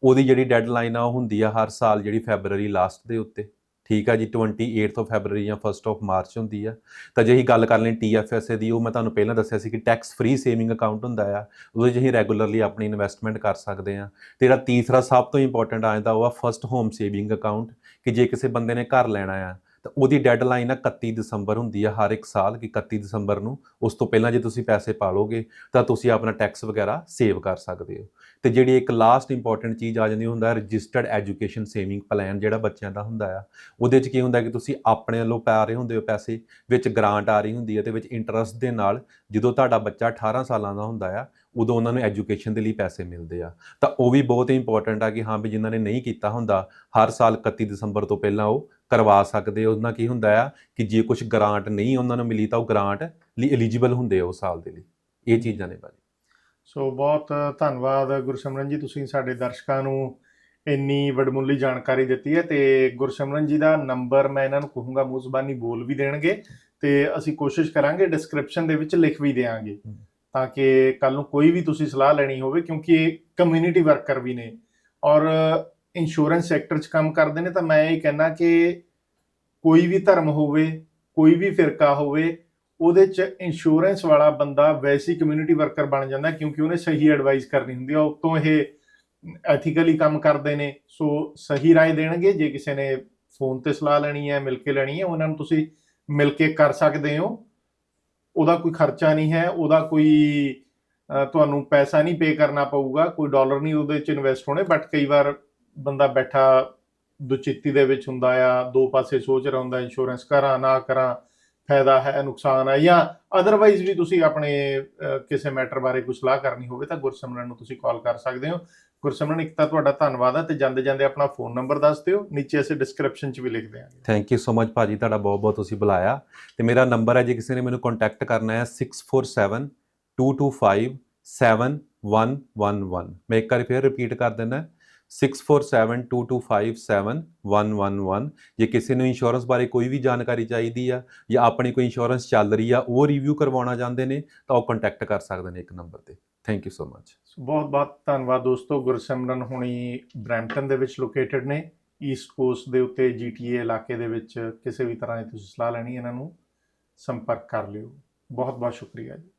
ਉਹਦੀ ਜਿਹੜੀ ਡੈਡਲਾਈਨ ਆ, ਉਹ ਹੁੰਦੀ ਆ ਹਰ ਸਾਲ ਜਿਹੜੀ ਫੈਬਰੂਰੀ ਲਾਸਟ ਦੇ ਉੱਤੇ। ਠੀਕ ਆ ਜੀ 28th ਆਫ ਫੈਬਰੂਰੀ ਜਾਂ 1st ਆਫ ਮਾਰਚ ਹੁੰਦੀ ਆ। ਤਾਂ ਜੇ ਅਸੀਂ ਗੱਲ ਕਰ ਲਈ ਟੀਐਫਐਸਏ ਦੀ, ਉਹ ਮੈਂ ਤੁਹਾਨੂੰ ਪਹਿਲਾਂ ਦੱਸਿਆ ਸੀ ਕਿ ਟੈਕਸ ਫ੍ਰੀ ਸੇਵਿੰਗ ਅਕਾਊਂਟ ਹੁੰਦਾ ਆ, ਉਹਦੇ 'ਚ ਅਸੀਂ ਰੈਗੂਲਰਲੀ ਆਪਣੀ ਇਨਵੈਸਟਮੈਂਟ ਕਰ ਸਕਦੇ ਆ। ਤੇ ਜਿਹੜਾ ਤੀਸਰਾ ਸਭ ਤੋਂ ਇੰਪੋਰਟੈਂਟ ਆ ਜਾਂਦਾ ਉਹ ਆ ਫਰਸਟ ਹੋਮ ਸੇਵਿੰਗ ਅਕਾਊਂਟ ਕਿ ਜੇ ਕਿਸੇ ਬੰਦੇ ਨੇ ਘਰ ਲੈਣਾ ਆ ਤਾਂ ਉਹਦੀ ਡੈਡਲਾਈਨ ਆ 31 ਦਸੰਬਰ ਹੁੰਦੀ ਆ ਹਰ ਇੱਕ ਸਾਲ ਕਿ 31 ਦਸੰਬਰ ਨੂੰ। ਉਸ ਤੋਂ ਪਹਿਲਾਂ ਜੇ ਤੁਸੀਂ ਪੈਸੇ ਪਾ ਲੋਗੇ ਤਾਂ ਤੁਸੀਂ ਆਪਣਾ ਟੈਕਸ ਵਗੈਰਾ ਸੇਵ ਕਰ ਸਕਦੇ ਹੋ। ਤੇ ਜਿਹੜੀ ਇੱਕ ਲਾਸਟ ਇੰਪੋਰਟੈਂਟ ਚੀਜ਼ ਆ ਜਾਂਦੀ ਹੁੰਦਾ ਰਜਿਸਟਰਡ ਐਜੂਕੇਸ਼ਨ ਸੇਵਿੰਗ ਪਲਾਨ ਜਿਹੜਾ ਬੱਚਿਆਂ ਦਾ ਹੁੰਦਾ ਆ, ਉਹਦੇ 'ਚ ਕੀ ਹੁੰਦਾ ਕਿ ਤੁਸੀਂ ਆਪਣੇ ਵੱਲੋਂ ਪਾ ਰਹੇ ਹੁੰਦੇ ਹੋ ਪੈਸੇ, ਵਿੱਚ ਗ੍ਰਾਂਟ ਆ ਰਹੀ ਹੁੰਦੀ ਹੈ ਤੇ ਵਿੱਚ ਇੰਟਰਸਟ ਦੇ ਨਾਲ ਜਦੋਂ ਤੁਹਾਡਾ ਬੱਚਾ 18 ਸਾਲਾਂ ਦਾ ਹੁੰਦਾ ਆ, ਉਦੋਂ ਉਹਨਾਂ ਨੂੰ ਐਜੂਕੇਸ਼ਨ ਦੇ ਲਈ ਪੈਸੇ ਮਿਲਦੇ ਆ। ਤਾਂ ਉਹ ਵੀ ਬਹੁਤ ਇੰਪੋਰਟੈਂਟ ਆ ਕਿ ਹਾਂ ਵੀ ਜਿਨ੍ਹਾਂ ਨੇ ਨਹੀਂ ਕੀਤਾ ਹੁੰਦਾ, ਹਰ ਸਾਲ 31 ਦਸੰਬਰ ਤੋਂ ਪਹਿਲਾਂ ਉਹ ਕਰਵਾ ਸਕਦੇ ਉਹਦੇ ਨਾਲ ਕੀ ਹੁੰਦਾ ਆ ਕਿ ਜੇ ਕੁਝ ਗ੍ਰਾਂਟ ਨਹੀਂ ਉਹਨਾਂ ਨੂੰ ਮਿਲੀ ਤਾਂ ਉਹ ਗ੍ਰਾਂਟ ਲਈ ਐਲੀਜੀਬਲ ਹੁੰਦੇ ਆ ਉਸ ਸਾਲ ਦੇ ਲਈ। ਇਹ ਚੀਜ਼ਾਂ ਨੇ ਭਾਜੀ। ਸੋ ਬਹੁਤ ਧੰਨਵਾਦ ਗੁਰਸਿਮਰਨ ਜੀ ਤੁਸੀਂ ਸਾਡੇ ਦਰਸ਼ਕਾਂ ਨੂੰ ਇੰਨੀ ਵਡਮੁੱਲੀ ਜਾਣਕਾਰੀ ਦਿੱਤੀ ਹੈ ਤੇ ਗੁਰਸਿਮਰਨ ਜੀ ਦਾ ਨੰਬਰ ਮੈਂ ਇਹਨਾਂ ਨੂੰ ਕਹੂੰਗਾ ਮੂੰਹ ਜ਼ਬਾਨੀ ਬੋਲ ਵੀ ਦੇਣਗੇ ਤੇ ਅਸੀਂ ਕੋਸ਼ਿਸ਼ ਕਰਾਂਗੇ ਡਿਸਕ੍ਰਿਪਸ਼ਨ ਦੇ ਵਿੱਚ ਲਿਖ ਵੀ ਦੇਵਾਂਗੇ। ਤਾਂ ਕਿ ਕੱਲ ਨੂੰ ਕੋਈ ਵੀ ਤੁਸੀਂ ਸਲਾਹ ਲੈਣੀ ਹੋਵੇ ਕਿਉਂਕਿ ਇਹ ਕਮਿਊਨਿਟੀ ਵਰਕਰ ਵੀ ਨੇ ਔਰ ਇੰਸ਼ੋਰੈਂਸ ਸੈਕਟਰ 'ਚ ਕੰਮ ਕਰਦੇ ਨੇ ਤਾਂ ਮੈਂ ਇਹ ਕਹਿਣਾ ਕਿ ਕੋਈ ਵੀ ਧਰਮ ਹੋਵੇ, ਕੋਈ ਵੀ ਫਿਰਕਾ ਹੋਵੇ, ਉਹਦੇ 'ਚ ਇੰਸ਼ੋਰੈਂਸ ਵਾਲਾ ਬੰਦਾ ਵੈਸੀ ਕਮਿਊਨਿਟੀ ਵਰਕਰ ਬਣ ਜਾਂਦਾ ਕਿਉਂਕਿ ਉਹਨੇ ਸਹੀ ਐਡਵਾਈਸ ਕਰਨੀ ਹੁੰਦੀ ਆ, ਉਤੋਂ ਇਹ ਐਥੀਕਲੀ ਕੰਮ ਕਰਦੇ ਨੇ, ਸੋ ਸਹੀ ਰਾਏ ਦੇਣਗੇ, ਜੇ ਕਿਸੇ ਨੇ ਫੋਨ ਤੇ ਸਲਾਹ ਲੈਣੀ ਹੈ, ਮਿਲ ਕੇ ਲੈਣੀ ਹੈ, ਉਹਨਾਂ ਨੂੰ ਤੁਸੀਂ ਮਿਲ ਕੇ ਕਰ ਸਕਦੇ ਹੋ। ਉਹਦਾ ਕੋਈ ਖਰਚਾ ਨਹੀਂ ਹੈ, ਉਹਦਾ ਕੋਈ ਤੁਹਾਨੂੰ ਪੈਸਾ ਨਹੀਂ ਪੇ ਕਰਨਾ ਪਊਗਾ, ਕੋਈ ਡਾਲਰ ਨਹੀਂ ਉਹਦੇ ਚ ਇਨਵੈਸਟ ਹੋਣੇ ਬਟ ਕਈ ਵਾਰ ਬੰਦਾ ਬੈਠਾ ਦੁਚਿੱਤੀ ਦੇ ਵਿੱਚ ਹੁੰਦਾ ਆ, ਦੋ ਪਾਸੇ ਸੋਚ ਰਿਹਾ ਹੁੰਦਾ ਇੰਸ਼ੋਰੈਂਸ ਕਰਾਂ, ਨਾ ਕਰਾਂ, ਫਾਇਦਾ ਹੈ, ਨੁਕਸਾਨ ਹੈ ਜਾਂ ਅਦਰਵਾਈਜ਼ ਵੀ ਤੁਸੀਂ ਆਪਣੇ ਕਿਸੇ ਮੈਟਰ ਬਾਰੇ ਕੋਈ ਸਲਾਹ ਕਰਨੀ ਹੋਵੇ ਤਾਂ ਗੁਰਸਿਮਰਨ ਨੂੰ ਤੁਸੀਂ ਕਾਲ ਕਰ ਸਕਦੇ ਹੋ। ਗੁਰਸਿਮਰਨ, ਇੱਕ ਤਾਂ ਤੁਹਾਡਾ ਧੰਨਵਾਦ ਹੈ ਤੇ ਜਾਂਦੇ ਜਾਂਦੇ ਆਪਣਾ ਫੋਨ ਨੰਬਰ ਦੱਸ ਦਿਓ, ਨੀਚੇ ਅਸੀਂ ਡਿਸਕ੍ਰਿਪਸ਼ਨ 'ਚ ਵੀ ਲਿਖ ਦਿਆਂਗੇ। ਥੈਂਕ ਯੂ ਸੋ ਮਚ ਭਾਜੀ, ਤੁਹਾਡਾ ਬਹੁਤ ਬਹੁਤ ਤੁਸੀਂ ਬੁਲਾਇਆ। ਤੇ ਮੇਰਾ ਨੰਬਰ ਹੈ, ਜੇ ਕਿਸੇ ਨੇ ਮੈਨੂੰ ਕੰਟੈਕਟ ਕਰਨਾ ਹੈ 647225 7111 ਮੈਂ ਇੱਕ ਵਾਰ ਫਿਰ ਰਿਪੀਟ ਕਰ ਦਿੰਦਾ। 6472257111 ਜੇ ਕਿਸੇ ਨੂੰ ਇੰਸ਼ੋਰੈਂਸ ਬਾਰੇ ਕੋਈ ਵੀ ਜਾਣਕਾਰੀ ਚਾਹੀਦੀ ਆ ਜਾਂ ਆਪਣੀ ਕੋਈ ਇੰਸ਼ੋਰੈਂਸ ਚੱਲ ਰਹੀ ਆ, ਉਹ ਰਿਵਿਊ ਕਰਵਾਉਣਾ ਚਾਹੁੰਦੇ ਨੇ, ਤਾਂ ਉਹ ਕੰਟੈਕਟ ਕਰ ਸਕਦੇ ਨੇ ਇੱਕ ਨੰਬਰ ਤੇ। ਥੈਂਕ ਯੂ ਸੋ ਮਚ ਬਹੁਤ ਬਹੁਤ ਧੰਨਵਾਦ ਦੋਸਤੋ, ਗੁਰਸਿਮਰਨ ਹੁਣੀ ਬ੍ਰੈਂਪਟਨ ਦੇ ਵਿੱਚ ਲੋਕੇਟਡ ਨੇ। ਈਸਟ ਕੋਸਟ ਦੇ ਉੱਤੇ ਜੀਟੀਏ ਇਲਾਕੇ ਦੇ ਵਿੱਚ ਕਿਸੇ ਵੀ ਤਰ੍ਹਾਂ ਦੀ ਤੁਸੀਂ ਸਲਾਹ ਲੈਣੀ, ਇਹਨਾਂ ਨੂੰ ਸੰਪਰਕ ਕਰ ਲਿਓ। ਬਹੁਤ ਬਹੁਤ ਸ਼ੁਕਰੀਆ ਜੀ।